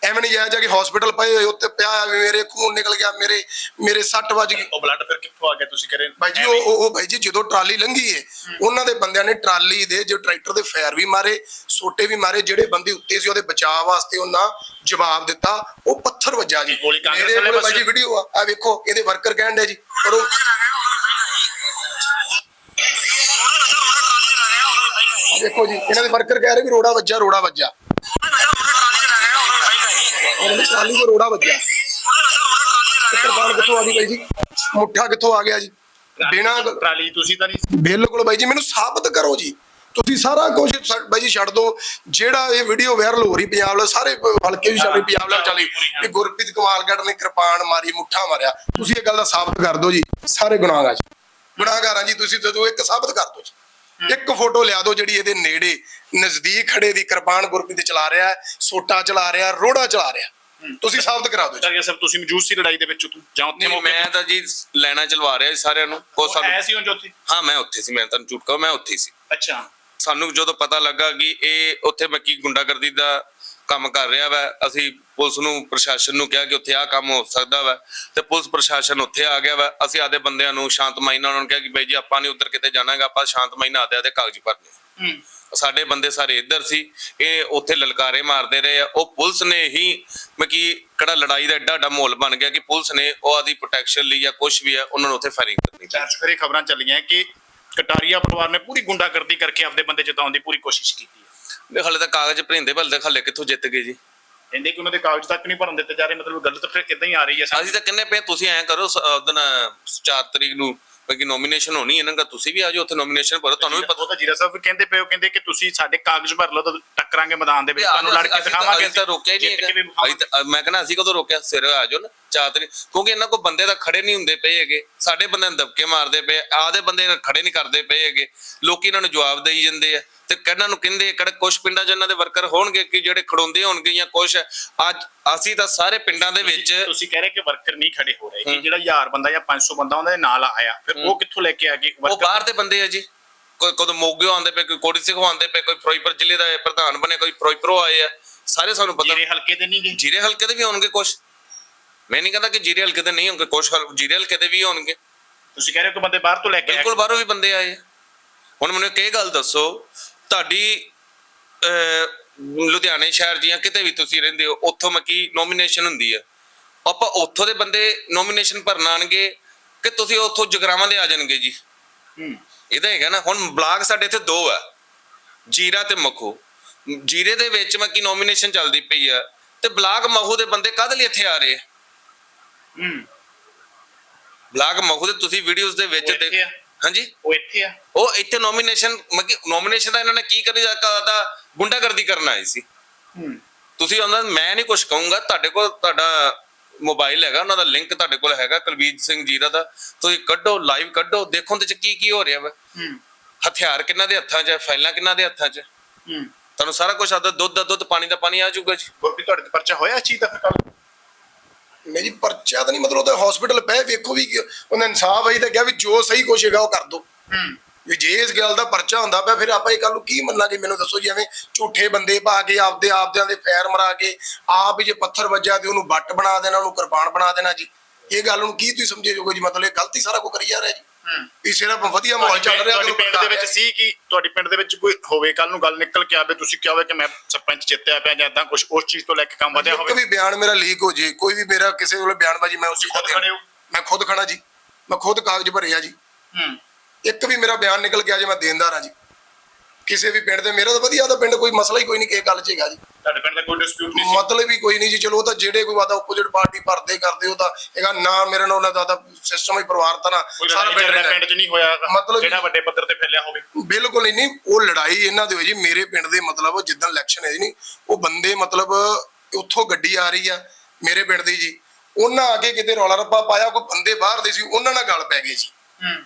ਐਵੇਂ ਨਹੀਂ ਜਾਇਆ ਜਾ ਕੇ ਹਸਪੀਟਲ ਪਏ ਹੋਏ ਉੱਤੇ ਪਿਆ ਵੀ ਮੇਰੇ ਖੂਨ ਨਿਕਲ ਗਿਆ ਮੇਰੇ ਮੇਰੇ ਸੱਟ ਵੱਜ ਗਈ। ਉਹ ਬਲੱਡ ਫਿਰ ਕਿੱਥੋਂ ਆ ਗਿਆ ਤੁਸੀਂ ਕਰੇ ਬਾਈ ਜੀ ਉਹ ਉਹ- ਬਾਈ ਜੀ ਜਦੋਂ ਟਰਾਲੀ ਲੰਘੀ ਏ ਉਹਨਾਂ ਦੇ ਬੰਦਿਆਂ ਨੇ ਟਰਾਲੀ ਦੇ ਜੋ ਟਰੈਕਟਰ ਦੇ ਫਾਇਰ ਵੀ ਮਾਰੇ ਸੋਟੇ ਵੀ ਮਾਰੇ ਜਿਹੜੇ ਬੰਦੇ ਉੱਤੇ ਸੀ ਉਹਦੇ ਬਚਾਅ ਵਾਸਤੇ ਉਹਨਾਂ ਜਵਾਬ ਦਿੱਤਾ ਉਹ ਪੱਥਰ ਵੱਜਾ ਜੀ। ਗੋਲੀ ਕਾਂਗਰਸ ਵਾਲੇ ਪਾਸੇ- ਜੀ ਵੀਡੀਓ ਆ ਆ ਵੇਖੋ ਇਹਦੇ ਵਰਕਰ ਕਹਿਣ ਦੇ ਜੀ ਪਰ ਉਹ ਦੇਖੋ ਜੀ ਇਹਨਾਂ ਦੇ ਵਰਕਰ ਕਹਿ ਰਹੇ ਵੀ ਰੋੜਾ ਵੱਜਾ ਰੋੜਾ ਵੱਜਾ ਇਹਨਾਂ ਦੀ ਟਰਾਲੀ ਕੋ ਰੋੜਾ ਵੱਜਾ ਤੇ ਕਿਰਪਾਨ ਕਿੱਥੋਂ ਆ ਗਈ ਬਾਈ ਜੀ? ਮੁੱਠਾ ਕਿੱਥੋਂ ਆ ਗਿਆ ਜੀ? ਬਿਨਾਂ ਟਰਾਲੀ ਤੁਸੀਂ ਤਾਂ ਨਹੀਂ ਬਿਲਕੁਲ ਬਾਈ ਜੀ ਮੈਨੂੰ ਸਾਬਤ ਕਰੋ ਜੀ। ਤੁਸੀਂ ਸਾਰਾ ਕੁਝ ਬਾਈ ਜੀ ਛੱਡ ਦਿਓ। ਜਿਹੜਾ ਇਹ ਵੀਡੀਓ ਵਾਇਰਲ ਹੋ ਰਹੀ ਪੰਜਾਬ ਨਾਲ ਸਾਰੇ ਹਲਕੇ ਵੀ ਚੱਲੀ ਪੰਜਾਬ ਨਾਲ ਚੱਲੀ ਕਿ ਗੁਰਪ੍ਰੀਤ ਕਮਾਲਗੜ ਨੇ ਕਿਰਪਾਨ ਮਾਰੀ ਮੁੱਠਾ ਮਾਰਿਆ। ਤੁਸੀਂ ਇਹ ਗੱਲ ਦਾ ਸਾਬਤ ਕਰ ਦਿਓ ਜੀ। ਸਾਰੇ ਗੁਨਾਹਗਾਰ ਜੀ। ਗੁਨਾਹਗਾਰਾਂ ਜੀ ਤੁਸੀਂ ਜਦੋਂ ਇੱਕ ਸਾਬਤ ਕਰ ਦਿਓ ਜੀ। ਇੱਕ ਫੋਟੋ ਲਿਆ ਦਿਓ ਜਿਹੜੀ ਇਹਦੇ ਨੇੜੇ ਨਜ਼ਦੀਕ ਖੜੇ ਦੀ ਕਿਰਪਾਨ ਗੁਰਪ੍ਰੀਤ ਚਲਾ ਰਿਹਾ ਹੈ ਸੋਟਾ ਚਲਾ ਰਿਹਾ ਰੋੜਾ ਚਲਾ ਰਿਹਾ। ਤੁਸੀਂ ਸਾਬਤ ਕਰਾ ਦਿਓ ਜੀ। ਤਾਂ ਸਭ ਤੁਸੀਂ ਮੌਜੂਦ ਸੀ ਲੜਾਈ ਦੇ ਵਿੱਚ ਉਦੋਂ ਜਾਂ ਉੱਥੇ ਨਹੀਂ ਮੌਕੇ ਮੈਂ ਤਾਂ ਜੀ ਲੈਣਾ ਚਲਵਾ ਰਿਹਾ ਸੀ ਸਾਰਿਆਂ ਨੂੰ ਉਹ ਉਹ ਸਾਨੂੰ ਹੈ ਸੀ ਉਹ ਜੋਤੀ? ਹਾਂ ਮੈਂ ਉੱਥੇ ਸੀ ਮੈਂ ਤੁਹਾਨੂੰ ਝੂਠ ਕਹਾਂ ਮੈਂ ਉੱਥੇ ਸੀ। ਅੱਛਾ। ਸਾਨੂੰ ਜਦੋਂ ਪਤਾ ਲੱਗਾ ਕਿ ਇਹ ਉੱਥੇ ਮੈਂ ਕੀ ਗੁੰਡਾਗਰਦੀ ਦਾ ਕੰਮ ਕਰ ਰਿਹਾ ਵਾ ਅਸੀਂ ਪੁਲਿਸ ਨੂੰ ਪ੍ਰਸ਼ਾਸਨ ਨੂੰ ਕਿਹਾ ਕਿ ਉੱਥੇ ਆਹ ਕੰਮ ਹੋ ਸਕਦਾ ਵਾ ਤੇ ਪੁਲਿਸ ਪ੍ਰਸ਼ਾਸਨ ਉੱਥੇ ਆ ਗਿਆ ਵਾ। ਅਸੀਂ ਆਦੇ ਬੰਦਿਆਂ ਨੂੰ ਸ਼ਾਂਤਮਈ ਨਾਲ ਉਹਨਾਂ ਨੂੰ ਕਿਹਾ ਕਿ ਬਈ ਜੀ ਆਪਾਂ ਨਹੀਂ ਉੱਧਰ ਕਿਤੇ ਜਾਣਾਗਾ ਆਪਾਂ ਸ਼ਾਂਤਮਈ ਨਾਲ ਆਦੇ ਆਦੇ ਕਾਗਜ਼ ਭਰਨੇ। ਹੂੰ। ਸਾਡੇ ਬੰਦੇ ਸਾਰੇ ਇੱਧਰ ਸੀ ਇਹ ਉੱਥੇ ਲਲਕਾਰੇ ਮਾਰਦੇ ਰਹੇ ਆ। ਉਹ ਪੁਲਿਸ ਨੇ ਹੀ ਮੈਂ ਕੀ ਕਿਹੜਾ ਲੜਾਈ ਦਾ ਐਡਾ ਐਡਾ ਮਾਹੌਲ ਬਣ ਗਿਆ ਕਿ ਪੁਲਿਸ ਨੇ ਉਹ ਆਦੀ ਪ੍ਰੋਟੈਕਸ਼ਨ ਲਈ ਜਾਂ ਕੁਝ ਵੀ ਹੈ ਉਹਨਾਂ ਨੂੰ ਉੱਥੇ ਫਾਇਰਿੰਗ ਕਰਨੀ ਚਾਰ ਚਫੇਰੇ ਖਬਰਾਂ ਚੱਲੀਆਂ ਕਿ ਕਟਾਰੀਆ ਪਰਿਵਾਰ ਨੇ ਪੂਰੀ ਗੁੰਡਾਗਰਦੀ ਕਰਕੇ ਆਪਦੇ ਬੰਦੇ ਜਿਤਾਉਣ ਦੀ ਪੂਰੀ ਕੋਸ਼ਿਸ਼ ਕੀਤੀ ਹੈ। ਹਲੇ ਤਾਂ ਕਾਗਜ਼ ਭਰਿੰਦੇ ਭਲਦੇ ਹਲੇ ਕਿੱਥੋਂ ਜਿੱਤ ਗਏ ਜੀ। ਕਹਿੰਦੇ ਕਿ ਉਹਨਾਂ ਦੇ ਕਾਗਜ਼ ਤੱਕ ਨਹੀਂ ਭਰਨ ਦਿੱਤੇ ਜਾ ਰਹੇ ਮਤਲਬ ਗੱਲ ਤਾਂ ਫਿਰ ਇਦਾਂ ਹੀ ਆ ਰਹੀ ਹੈ ਅਸੀਂ ਤਾਂ ਕਹਿੰਦੇ ਪਏ ਤੁਸੀਂ ਐਂ ਕਰੋ ਉਹਦਨ 4 ਤਰੀਕ ਨੂੰ ਕਿ ਨੋਮੀਨੇਸ਼ਨ ਹੋਣੀ ਇਹਨਾਂ ਦਾ ਤੁਸੀਂ ਵੀ ਆ ਜਾਓ ਉੱਥੇ ਨੋਮੀਨੇਸ਼ਨ ਭਰੋ ਤੁਹਾਨੂੰ ਵੀ ਪਤਾ ਤਾਂ ਜੀਰਾ ਸਾਹਿਬ ਕਹਿੰਦੇ ਪਏ ਉਹ ਕਹਿੰਦੇ ਕਿ ਤੁਸੀਂ ਸਾਡੇ ਕਾਗਜ਼ ਭਰ ਲਓ ਤਾਂ ਟੱਕਰਾਂਗੇ ਮੈਦਾਨ ਦੇ ਵਿੱਚ ਤੁਹਾਨੂੰ ਲੜ ਕੇ ਤਾਂ- ਦਿਖਾਵਾਂਗੇ ਅਸੀਂ ਤਾਂ ਰੋਕਿਆ ਹੀ ਨਹੀਂ ਹੈਗਾ। ਤਾਂ- ਮੈਂ ਕਹਿੰਦਾ ਅਸੀਂ ਕਦੋਂ ਰੋਕਿਆ ਸਵੇਰੇ ਆ ਜਾਓ ਨਾ ਚਾਰ ਤਰੀਕ ਕਿਉਂਕਿ ਇਹਨਾਂ ਕੋ ਬੰਦੇ ਤਾਂ ਖੜੇ ਨਹੀਂ ਹੁੰਦੇ ਪਏ ਹੈਗੇ। ਸਾਡੇ ਬੰਦੇ ਨੂੰ ਦਬਕੇ ਮਾਰਦੇ ਪਏ ਆਦੇ ਬੰਦੇ ਖੜੇ ਨਹੀਂ ਕਰਦੇ ਪਏ ਹੈਗੇ। ਲੋਕੀ ਇਹਨਾਂ ਨੂੰ ਜਵਾਬ ਦੇਈ ਜਾਂਦੇ ਆ। ਤੇ ਕਿਹਨਾਂ ਨੂੰ ਕਹਿੰਦੇ ਕਿਹੜੇ ਕੁਝ ਪਿੰਡਾਂ 'ਚ ਇਹਨਾਂ ਦੇ ਵਰਕਰ ਹੋਣਗੇ ਕਿ ਜਿਹੜੇ ਖੜੋਂਦੇ ਹੋਣਗੇ ਜਾਂ ਕੁਝ ਅੱਜ ਅਸੀਂ ਤਾਂ ਸਾਰੇ ਪਿੰਡਾਂ ਦੇ ਵਿੱਚ ਤੁਸੀਂ ਕਹਿ ਰਹੇ ਕਿ ਵਰਕਰ ਨਹੀਂ ਖੜੇ ਹੋ ਰਹੇ ਕਿ ਜਿਹੜਾ 1000 ਬੰਦਾ ਜਾਂ 500 ਬੰਦਾ ਉਹਨਾਂ ਦੇ ਨਾਲ ਆਇਆ ਫਿਰ ਉਹ ਕਿੱਥੋਂ ਲੈ ਕੇ ਆ ਗਏ? ਉਹ ਬਾਹਰ ਦੇ ਬੰਦੇ ਆ ਜੀ। ਕੋਈ ਕਦੋਂ ਮੋਗਿਓ ਆਉਂਦੇ ਪਏ ਕੋਈ ਕੋੜੀ ਸਿੰਘ ਆਉਂਦੇ ਪਏ ਕੋਈ ਫਿਰੋਜ਼ਪੁਰ ਜ਼ਿਲ੍ਹੇ ਦਾ ਪ੍ਰਧਾਨ ਬਣੇ ਕੋਈ ਫਿਰੋਜ਼ਪੁਰੋਂ ਆਏ ਆ। ਸਾਰੇ ਸਾਨੂੰ ਪਤਾ। ਜੀਰੇ ਹਲਕੇ ਦੇ ਨਹੀਂ ਗਏ ਜੀਰੇ ਹਲਕੇ ਦੇ ਵੀ ਹੋਣਗੇ ਕੁਝ ਮੈਂ ਨਹੀਂ ਕਹਿੰਦਾ ਕਿ ਜੀਰੇ ਹਲਕੇ ਦੇ ਨਹੀਂ ਹੋਣਗੇ ਕੁਝ ਜੀਰੇ ਹਲਕੇ ਦੇ ਵੀ ਹੋਣਗੇ। ਤੁਸੀਂ ਕਹਿ ਰਹੇ ਹੋ ਕਿ ਬੰਦੇ ਬਾਹਰ ਤੋਂ ਲੈ ਕੇ ਬਿਲਕੁਲ ਬਾਹਰੋਂ ਵੀ ਬੰਦੇ ਆਏ। ਹੁਣ ਮੈਨੂੰ ਇੱਕ ਇਹ ਗੱਲ ਦੱਸੋ ਤੁਹਾਡੀ ਲੁਧਿਆਣੇ ਸ਼ਹਿਰ ਦੀਆਂ ਕਿਤੇ ਵੀ ਤੁਸੀਂ ਰਹਿੰਦੇ ਹੋ ਉੱਥੋਂ ਮੱਕੀ ਨੋਮੀਨੇਸ਼ਨ ਹੁੰਦੀ ਆ? ਆਪਾਂ ਉੱਥੋਂ ਦੇ ਬੰਦੇ ਨੋਮੀਨੇਸ਼ਨ ਭਰਨ ਆਣਗੇ ਕਿ ਤੁਸੀਂ ਉੱਥੋਂ ਜਗਰਾਵਾਂ ਦੇ ਆ ਜਾਣਗੇ ਜੀ? ਹੂੰ। ਇਹ ਤਾਂ ਹੈਗਾ ਨਾ ਹੁਣ ਬਲਾਕ ਸਾਡੇ ਇੱਥੇ ਦੋ ਆ ਜੀਰਾ ਤੇ ਮਖੂ। ਜੀਰੇ ਦੇ ਵਿੱਚ ਮੈਂ ਕੀ ਨੋਮੀਨੇਸ਼ਨ ਚੱਲਦੀ ਪਈ ਆ ਤੇ ਬਲਾਕ ਮਖੂ ਦੇ ਬੰਦੇ ਕਦ ਲਈ ਇੱਥੇ ਆ ਰਹੇ? ਹੂੰ। ਬਲਾਕ ਮਖੂ ਦੇ ਤੁਸੀਂ ਵੀਡੀਓਜ਼ ਦੇ ਵਿੱਚ ਉਹ ਇੱਥੇ ਆ? ਹਾਂਜੀ। ਉਹ ਇੱਥੇ ਆ। ਉਹ ਇੱਥੇ ਨੋਮੀਨੇਸ਼ਨ ਨੋਮੀਨੇਸ਼ਨ ਦਾ ਇਹਨਾਂ ਨੇ ਕੀ ਕਰੀ ਦਾ ਗੁੰਡਾਗਰਦੀ ਕਰਨ ਆਏ ਸੀ। ਤੁਸੀਂ ਉਹਨਾਂ ਮੈਂ ਨਹੀਂ ਕੁਝ ਕਹੂੰਗਾ ਤੁਹਾਡੇ ਕੋਲ ਤੁਹਾਡਾ ਮੋਬਾਈਲ ਹੈਗਾ ਉਹਨਾਂ ਦਾ ਲਿੰਕ ਤੁਹਾਡੇ ਕੋਲ ਹੈਗਾ ਕੁਲਬੀਰ ਸਿੰਘ ਜੀਰਾ ਦਾ ਤੁਸੀਂ ਕੱਢੋ ਲਾਈਵ ਕੱਢੋ ਦੇਖੋ ਉਹਦੇ ਚ ਕੀ ਕੀ ਹੋ ਰਿਹਾ ਵਾ। ਹਥਿਆਰ ਕਿੰਨਾਂ ਦੇ ਹੱਥਾਂ 'ਚ ਹੈ ਫਾਈਲਾਂ ਕਿੰਨਾਂ ਦੇ ਹੱਥਾਂ 'ਚ ਤੁਹਾਨੂੰ ਸਾਰਾ ਕੁਝ ਆਦਾ ਦੁੱਧ ਦਾ ਦੁੱਧ ਪਾਣੀ ਦਾ ਪਾਣੀ ਆ ਜਾਊਗਾ ਜੀ। ਗੁਰਪ੍ਰੀਤ ਤੁਹਾਡੇ ਤੇ ਪਰਚਾ ਹੋਇਆ ਇਸ ਚੀਜ਼ ਦਾ ਫਿਰ ਕੱਲ ਜੀ ਪਰਚਾ ਤਾਂ ਨਹੀਂ ਮਤਲਬ ਉਹਦਾ ਹਸਪੀਟਲ ਪਏ ਵੇਖੋ ਵੀ ਉਹਨੇ ਇਨਸਾਫ ਆਈ ਤਾਂ ਕਿਹਾ ਵੀ ਜੋ ਸਹੀ ਕੁਛ ਹੈਗਾ ਉਹ ਕਰ ਦੋ। ਹੂੰ। ਵੀ ਜੇ ਇਸ ਗੱਲ ਦਾ ਪਰਚਾ ਹੁੰਦਾ ਪਿਆ ਫਿਰ ਆਪਾਂ ਇਹ ਗੱਲ ਨੂੰ ਕੀ ਮੰਨਾਂਗੇ? ਮੈਨੂੰ ਦੱਸੋ ਜੀ ਐਵੇਂ ਝੂਠੇ ਬੰਦੇ ਪਾ ਕੇ ਆਪਦੇ ਆਪਦਿਆਂ ਦੇ ਫੈਰ ਮਰਾ ਕੇ ਆਪ ਜੇ ਪੱਥਰ ਵੱਜਾ ਤੇ ਉਹਨੂੰ ਬੱਟ ਬਣਾ ਦੇਣਾ ਉਹਨੂੰ ਕਿਰਪਾਨ ਬਣਾ ਦੇਣਾ ਜੀ। ਇਹ ਗੱਲ ਨੂੰ ਕੀ ਤੁਸੀਂ ਸਮਝੇ ਜੋਗੇ ਜੀ? ਮਤਲਬ ਇਹ ਗਲਤੀ ਸਾਰਾ ਕੁਝ ਕਰੀ ਜਾ ਰਿਹਾ ਜੀ। ਵੀ ਸਿਰਫ ਵਧੀਆ ਮਾਹੌਲ ਚੱਲ ਰਿਹਾ ਤੁਹਾਡੇ ਪਿੰਡ ਦੇ ਵਿੱਚ ਸੀ ਕਿ ਤੁਹਾਡੇ ਪਿੰਡ ਦੇ ਵਿੱਚ ਕੋਈ ਹੋਵੇ ਕੱਲ ਨੂੰ ਗੱਲ ਨਿਕਲ ਕੇ ਆਵੇ ਤੁਸੀਂ ਕਿਹਾ ਹੋਵੇ ਕਿ ਮੈਂ ਸਰਪੰਚ ਜਿੱਤਿਆ ਪਿਆ ਜਾਂ ਇਦਾਂ ਕੁਝ ਉਸ ਚੀਜ਼ ਤੋਂ ਲੈ ਕੇ ਕੰਮ ਵਧਿਆ ਹੋਵੇ? ਵੀ ਬਿਆਨ ਮੇਰਾ ਲੀਕ ਹੋ ਜੇ ਕੋਈ ਵੀ ਮੇਰਾ ਕਿਸੇ ਕੋਲ ਬਿਆਨਬਾਜ਼ੀ ਮੈਂ ਉਸ ਚੀਜ਼ ਦਾ ਖੜੇ ਹੋ? ਮੈਂ ਖੁਦ ਖੜਾ ਜੀ ਮੈਂ ਖੁਦ ਕਾਗਜ਼ ਭਰੇ ਆ ਜੀ। ਹੂੰ। ਇੱਕ ਵੀ ਮੇਰਾ ਬਿਆਨ ਨਿਕਲ ਗਿਆ ਜੇ ਮੈਂ ਦੇਣਦਾਰ ਆ ਜੀ। ਕਿਸੇ ਵੀ ਪਿੰਡ ਦੇ ਮੇਰਾ ਤਾਂ ਵਧੀਆ ਤਾਂ ਪਿੰਡ ਕੋਈ ਮਸਲਾ ਹੀ ਕੋਈ ਨਹੀਂ ਕਿਸੇ ਗੱਲ 'ਚ ਹੈਗਾ ਜੀ। ਤੁਹਾਡੇ ਪਿੰਡ ਦਾ ਕੋਈ ਡਿਸਪਿਊਟ ਨਹੀਂ ਸੀ? ਮਤਲਬ ਹੀ ਕੋਈ ਨਹੀਂ ਜੀ ਚਲੋ ਉਹ ਤਾਂ ਜਿਹੜੇ ਕੋਈ ਵਾਦਾ ਆਪੋਜ਼ਿਟ ਪਾਰਟੀ ਭਰਦੇ ਕਰਦੇ ਉਹ ਤਾਂ ਹੈਗਾ ਨਾ ਮੇਰੇ ਨਾਲ ਉਹਨਾਂ ਦਾ ਤਾਂ ਸਿਸਟਮ ਹੀ ਪਰਿਵਾਰ ਤਾਂ ਨਾ ਕੋਈ ਸਾਰਾ ਲੜਾਈ ਪਿੰਡ ਝਗੜਾ ਰਹਿੰਦਾ ਪਿੰਡ 'ਚ ਨਹੀਂ ਹੋਇਆ ਮਤਲਬ ਜਿਹੜਾ ਵੱਡੇ ਪੱਧਰ ਤੇ ਫੈਲਿਆ ਹੋਵੇ। ਬਿਲਕੁਲ ਹੀ ਨਹੀਂ ਉਹ ਲੜਾਈ ਇਹਨਾਂ ਦੀ ਹੋਈ ਜੀ ਮੇਰੇ ਪਿੰਡ ਦੇ ਮਤਲਬ ਜਿੱਦਾਂ ਇਲੈਕਸ਼ਨ ਹੈ ਜੀ ਨਹੀਂ ਉਹ ਬੰਦੇ ਮਤਲਬ ਉੱਥੋਂ ਗੱਡੀ ਆ ਰਹੀ ਆ ਮੇਰੇ ਪਿੰਡ ਦੀ ਜੀ। ਉਹਨਾਂ ਆ ਕੇ ਕਿਤੇ ਰੌਲਾ ਰੱਪਾ ਪਾਇਆ ਕੋਈ ਬੰਦੇ ਬਾਹਰ ਦੇ ਸੀ ਉਹਨਾਂ ਨਾਲ ਗੱਲ ਪੈ ਗਈ ਜੀ।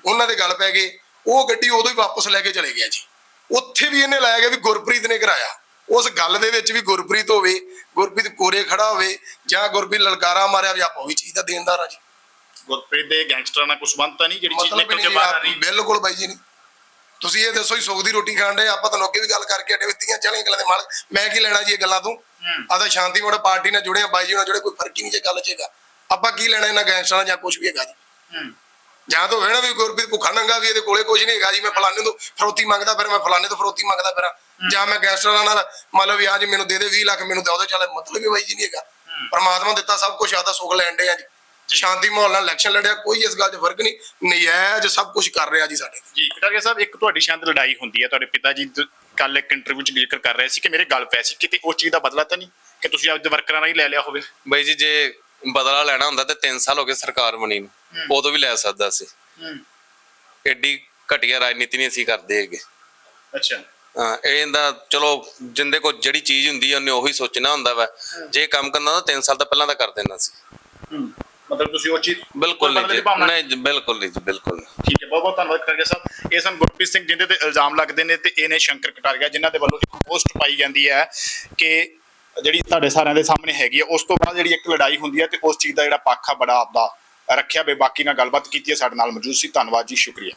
ਉਹਨਾਂ ਦੇ ਗੱਲ ਪੈ ਗਏ ਉਹ ਗੱਡੀ ਉਦੋਂ ਹੀ ਵਾਪਸ ਲੈ ਕੇ ਚਲੇ ਗਿਆ ਜੀ। ਉੱਥੇ ਵੀ ਇਹਨੇ ਲਾਇਆ ਗਿਆ ਵੀ ਗੁਰਪ੍ਰੀਤ ਨੇ ਕਰਾਇਆ। ਉਸ ਗੱਲ ਦੇ ਵਿੱਚ ਵੀ ਗੁਰਪ੍ਰੀਤ ਹੋਵੇ ਗੁਰਪ੍ਰੀਤ ਕੋਰੇ ਖੜਾ ਹੋਵੇ ਜਾਂ ਗੁਰਪ੍ਰੀਤ ਲਲਕਾਰਾ ਮਾਰਿਆ ਵੀ ਆਪਾਂ ਉਹੀ ਚੀਜ਼ ਦਾ ਦੇਣਦਾਰ ਆ ਜੀ। ਗੁਰਪ੍ਰੀਤ ਦੇ ਗੈਂਗਸਟਰਾਂ ਨਾਲ ਕੁਝ ਸੰਬੰਧ ਤਾਂ ਨਹੀਂ ਜਿਹੜੀ ਚੀਜ਼ ਨਿਕਲ ਕੇ ਬਾਹਰ ਆ ਰਹੀ? ਜੀ, ਬਿਲਕੁਲ ਬਾਈ ਜੀ ਨਹੀਂ। ਤੁਸੀਂ ਇਹ ਦੱਸੋ ਹੀ ਸੁੱਖ ਦੀ ਰੋਟੀ ਖਾਣ ਦੇ ਆਪਾਂ ਤੁਹਾਨੂੰ ਅੱਗੇ ਵੀ ਗੱਲ ਕਰਕੇ ਅਡੇ ਵਿੱਤੀਆਂ ਚਾਲੀਆਂ ਗੱਲਾਂ ਦੇ ਮਾਲਕ। ਮੈਂ ਕੀ ਲੈਣਾ ਜੀ ਇਹ ਗੱਲਾਂ ਤੋਂ? ਆਦਾ ਸ਼ਾਂਤੀ ਮੋੜ ਪਾਰਟੀ ਨਾਲ ਜੁੜੇ ਆ ਬਾਈ ਜੀ ਨਾਲ ਜੁੜੇ ਕੋਈ ਫ਼ਰਕ ਹੀ ਨਹੀਂ ਜੇ ਗੱਲ 'ਚ ਹੈਗਾ। ਆਪਾਂ ਕੀ ਲੈਣਾ ਇਹਨਾਂ ਗੈਂਗਸਟਰਾਂ ਜਾਂ ਕੁਝ ਵੀ ਹੈਗਾ ਜੀ? ਜਾਂ ਤਾਂ ਨਾ ਵੀ ਗੁਰਪ੍ਰੀਤ ਭੁੱਖਾ ਨੰਗਾ ਵੀ ਇਹਦੇ ਕੋਲੇ ਕੁਝ ਨਹੀਂ ਹੈਗਾ ਜੀ ਮੈਂ ਫਲਾਣੇ ਤੋਂ ਫਰੋਤੀ ਮੰਗਦਾ ਫਿਰ ਮੈਂ ਫਲਾਣੇ ਤੋਂ ਫਰੋਤੀ ਮੰਗਦਾ ਫਿਰ। ਜਾਂ ਮੈਂ ਗੈਂਗਸਟਰਾਂ ਨਾਲ ਮੰਨ ਲਓ ਵੀ ਅੱਜ ਮੈਨੂੰ ਦੇ ਦੇ 20 ਲੱਖ ਮੈਨੂੰ ਦੇ ਉਹਦੇ ਚੱਲ ਮਤਲਬ ਹੀ ਬਾਈ ਜੀ ਨਹੀਂ ਹੈਗਾ। ਪਰਮਾਤਮਾ ਦਿੱਤਾ ਸਭ ਕੁਝ ਆਦਾ ਸੁੱਖ ਲੈਣ ਦੇ ਆ ਜੀ। ਸ਼ਾਂਤੀ ਮਾਹੌਲ ਨਾਲ ਇਲੈਕਸ਼ਨ ਲੜਿਆ ਕੋਈ ਇਸ ਗੱਲ 'ਚ ਫ਼ਰਕ ਨਹੀਂ। ਨਜਾਇਜ਼ ਸਭ ਕੁਝ ਕਰ ਰਿਹਾ ਜੀ ਸਾਡੇ। ਜੀ ਕਟਾਰੀਆ ਸਾਹਿਬ ਇੱਕ ਤੁਹਾਡੀ ਸ਼ਾਇਦ ਲੜਾਈ ਹੁੰਦੀ ਹੈ ਤੁਹਾਡੇ ਪਿਤਾ ਜੀ ਕੱਲ ਇੱਕ ਇੰਟਰਵਿਊ ਚ ਜ਼ਿਕਰ ਕਰ ਰਹੇ ਸੀ ਕਿ ਮੇਰੇ ਗੱਲ ਪੈ ਸੀ ਕਿਤੇ ਉਸ ਚੀਜ਼ ਦਾ ਬਦਲਾ ਤਾਂ ਨਹੀਂ? ਕਿ ਤੁਸੀਂ ਆਪਦੇ ਵਰਕਰਾਂ ਨਾਲ ਹੀ ਲੈ ਲਿਆ ਹੋਵੇ? ਬਾਈ ਜੀ ਜੇ ਬਦਲਾ ਲੈਣਾ ਹੁੰਦਾ ਤੇ 3 ਸਾਲ ਹੋ ਗਏ ਸਰਕਾਰ ਬਣੀ ਨੂੰ। ਉਦੋਂ ਵੀ ਲੈ ਸਕਦਾ ਸੀ। ਐਡੀ ਘਟੀਆ ਰਾਜਨੀਤੀ ਨਹੀਂ ਅਸੀਂ ਕਰਦੇ ਹੈਗੇ। ਅੱਛਾ। ਹਾਂ ਇਹ ਇਹਦਾ ਚਲੋ ਜਿੰਦੇ ਕੋਲ ਜਿਹੜੀ ਚੀਜ਼ ਹੁੰਦੀ ਹੈ ਉਹਨੇ ਉਹੀ ਸੋਚਣਾ ਹੁੰਦਾ ਵਾ। ਜੇ ਕੰਮ ਕਰਨਾ ਤਾਂ 3 ਸਾਲ ਤੋਂ ਪਹਿਲਾਂ ਤਾਂ ਕਰ ਦੇਣਾ ਸੀ। ਮਤਲਬ ਤੁਸੀਂ ਉਹ ਚੀਜ਼ ਬਿਲਕੁਲ ਨਹੀਂ ਨਹੀਂ ਬਿਲਕੁਲ ਨਹੀਂ ਜੀ ਬਿਲਕੁਲ ਠੀਕ ਹੈ ਬਹੁਤ ਬਹੁਤ ਧੰਨਵਾਦ ਕਰਾਂਗੇ ਸਾਹਿਬ ਇਹ ਸਨ ਗੁਰਪ੍ਰੀਤ ਸਿੰਘ ਜਿਨ੍ਹਾਂ ਤੇ ਇਲਜ਼ਾਮ ਲੱਗਦੇ ਨੇ ਤੇ ਇਹ ਨੇ ਸ਼ੰਕਰ ਕਟਾਰੀਆ ਜਿਨ੍ਹਾਂ ਦੇ ਵੱਲੋਂ ਇੱਕ ਪੋਸਟ ਪਾਈ ਜਾਂਦੀ ਹੈ ਕਿ ਜਿਹੜੀ ਤੁਹਾਡੇ ਸਾਰਿਆਂ ਦੇ ਸਾਹਮਣੇ ਹੈਗੀ ਹੈ ਉਸ ਤੋਂ ਬਾਅਦ ਜਿਹੜੀ ਇੱਕ ਲੜਾਈ ਹੁੰਦੀ ਹੈ ਤੇ ਉਸ ਚੀਜ਼ ਦਾ ਜਿਹੜਾ ਪੱਖ ਆ ਬੜਾ ਆਪਦਾ ਰੱਖਿਆ ਬੇ ਬਾਕੀ ਨਾਲ ਗੱਲਬਾਤ ਕੀਤੀ ਹੈ ਸਾਡੇ ਨਾਲ ਮੌਜੂਦ ਸੀ। ਧੰਨਵਾਦ ਜੀ ਸ਼ੁਕਰੀਆ।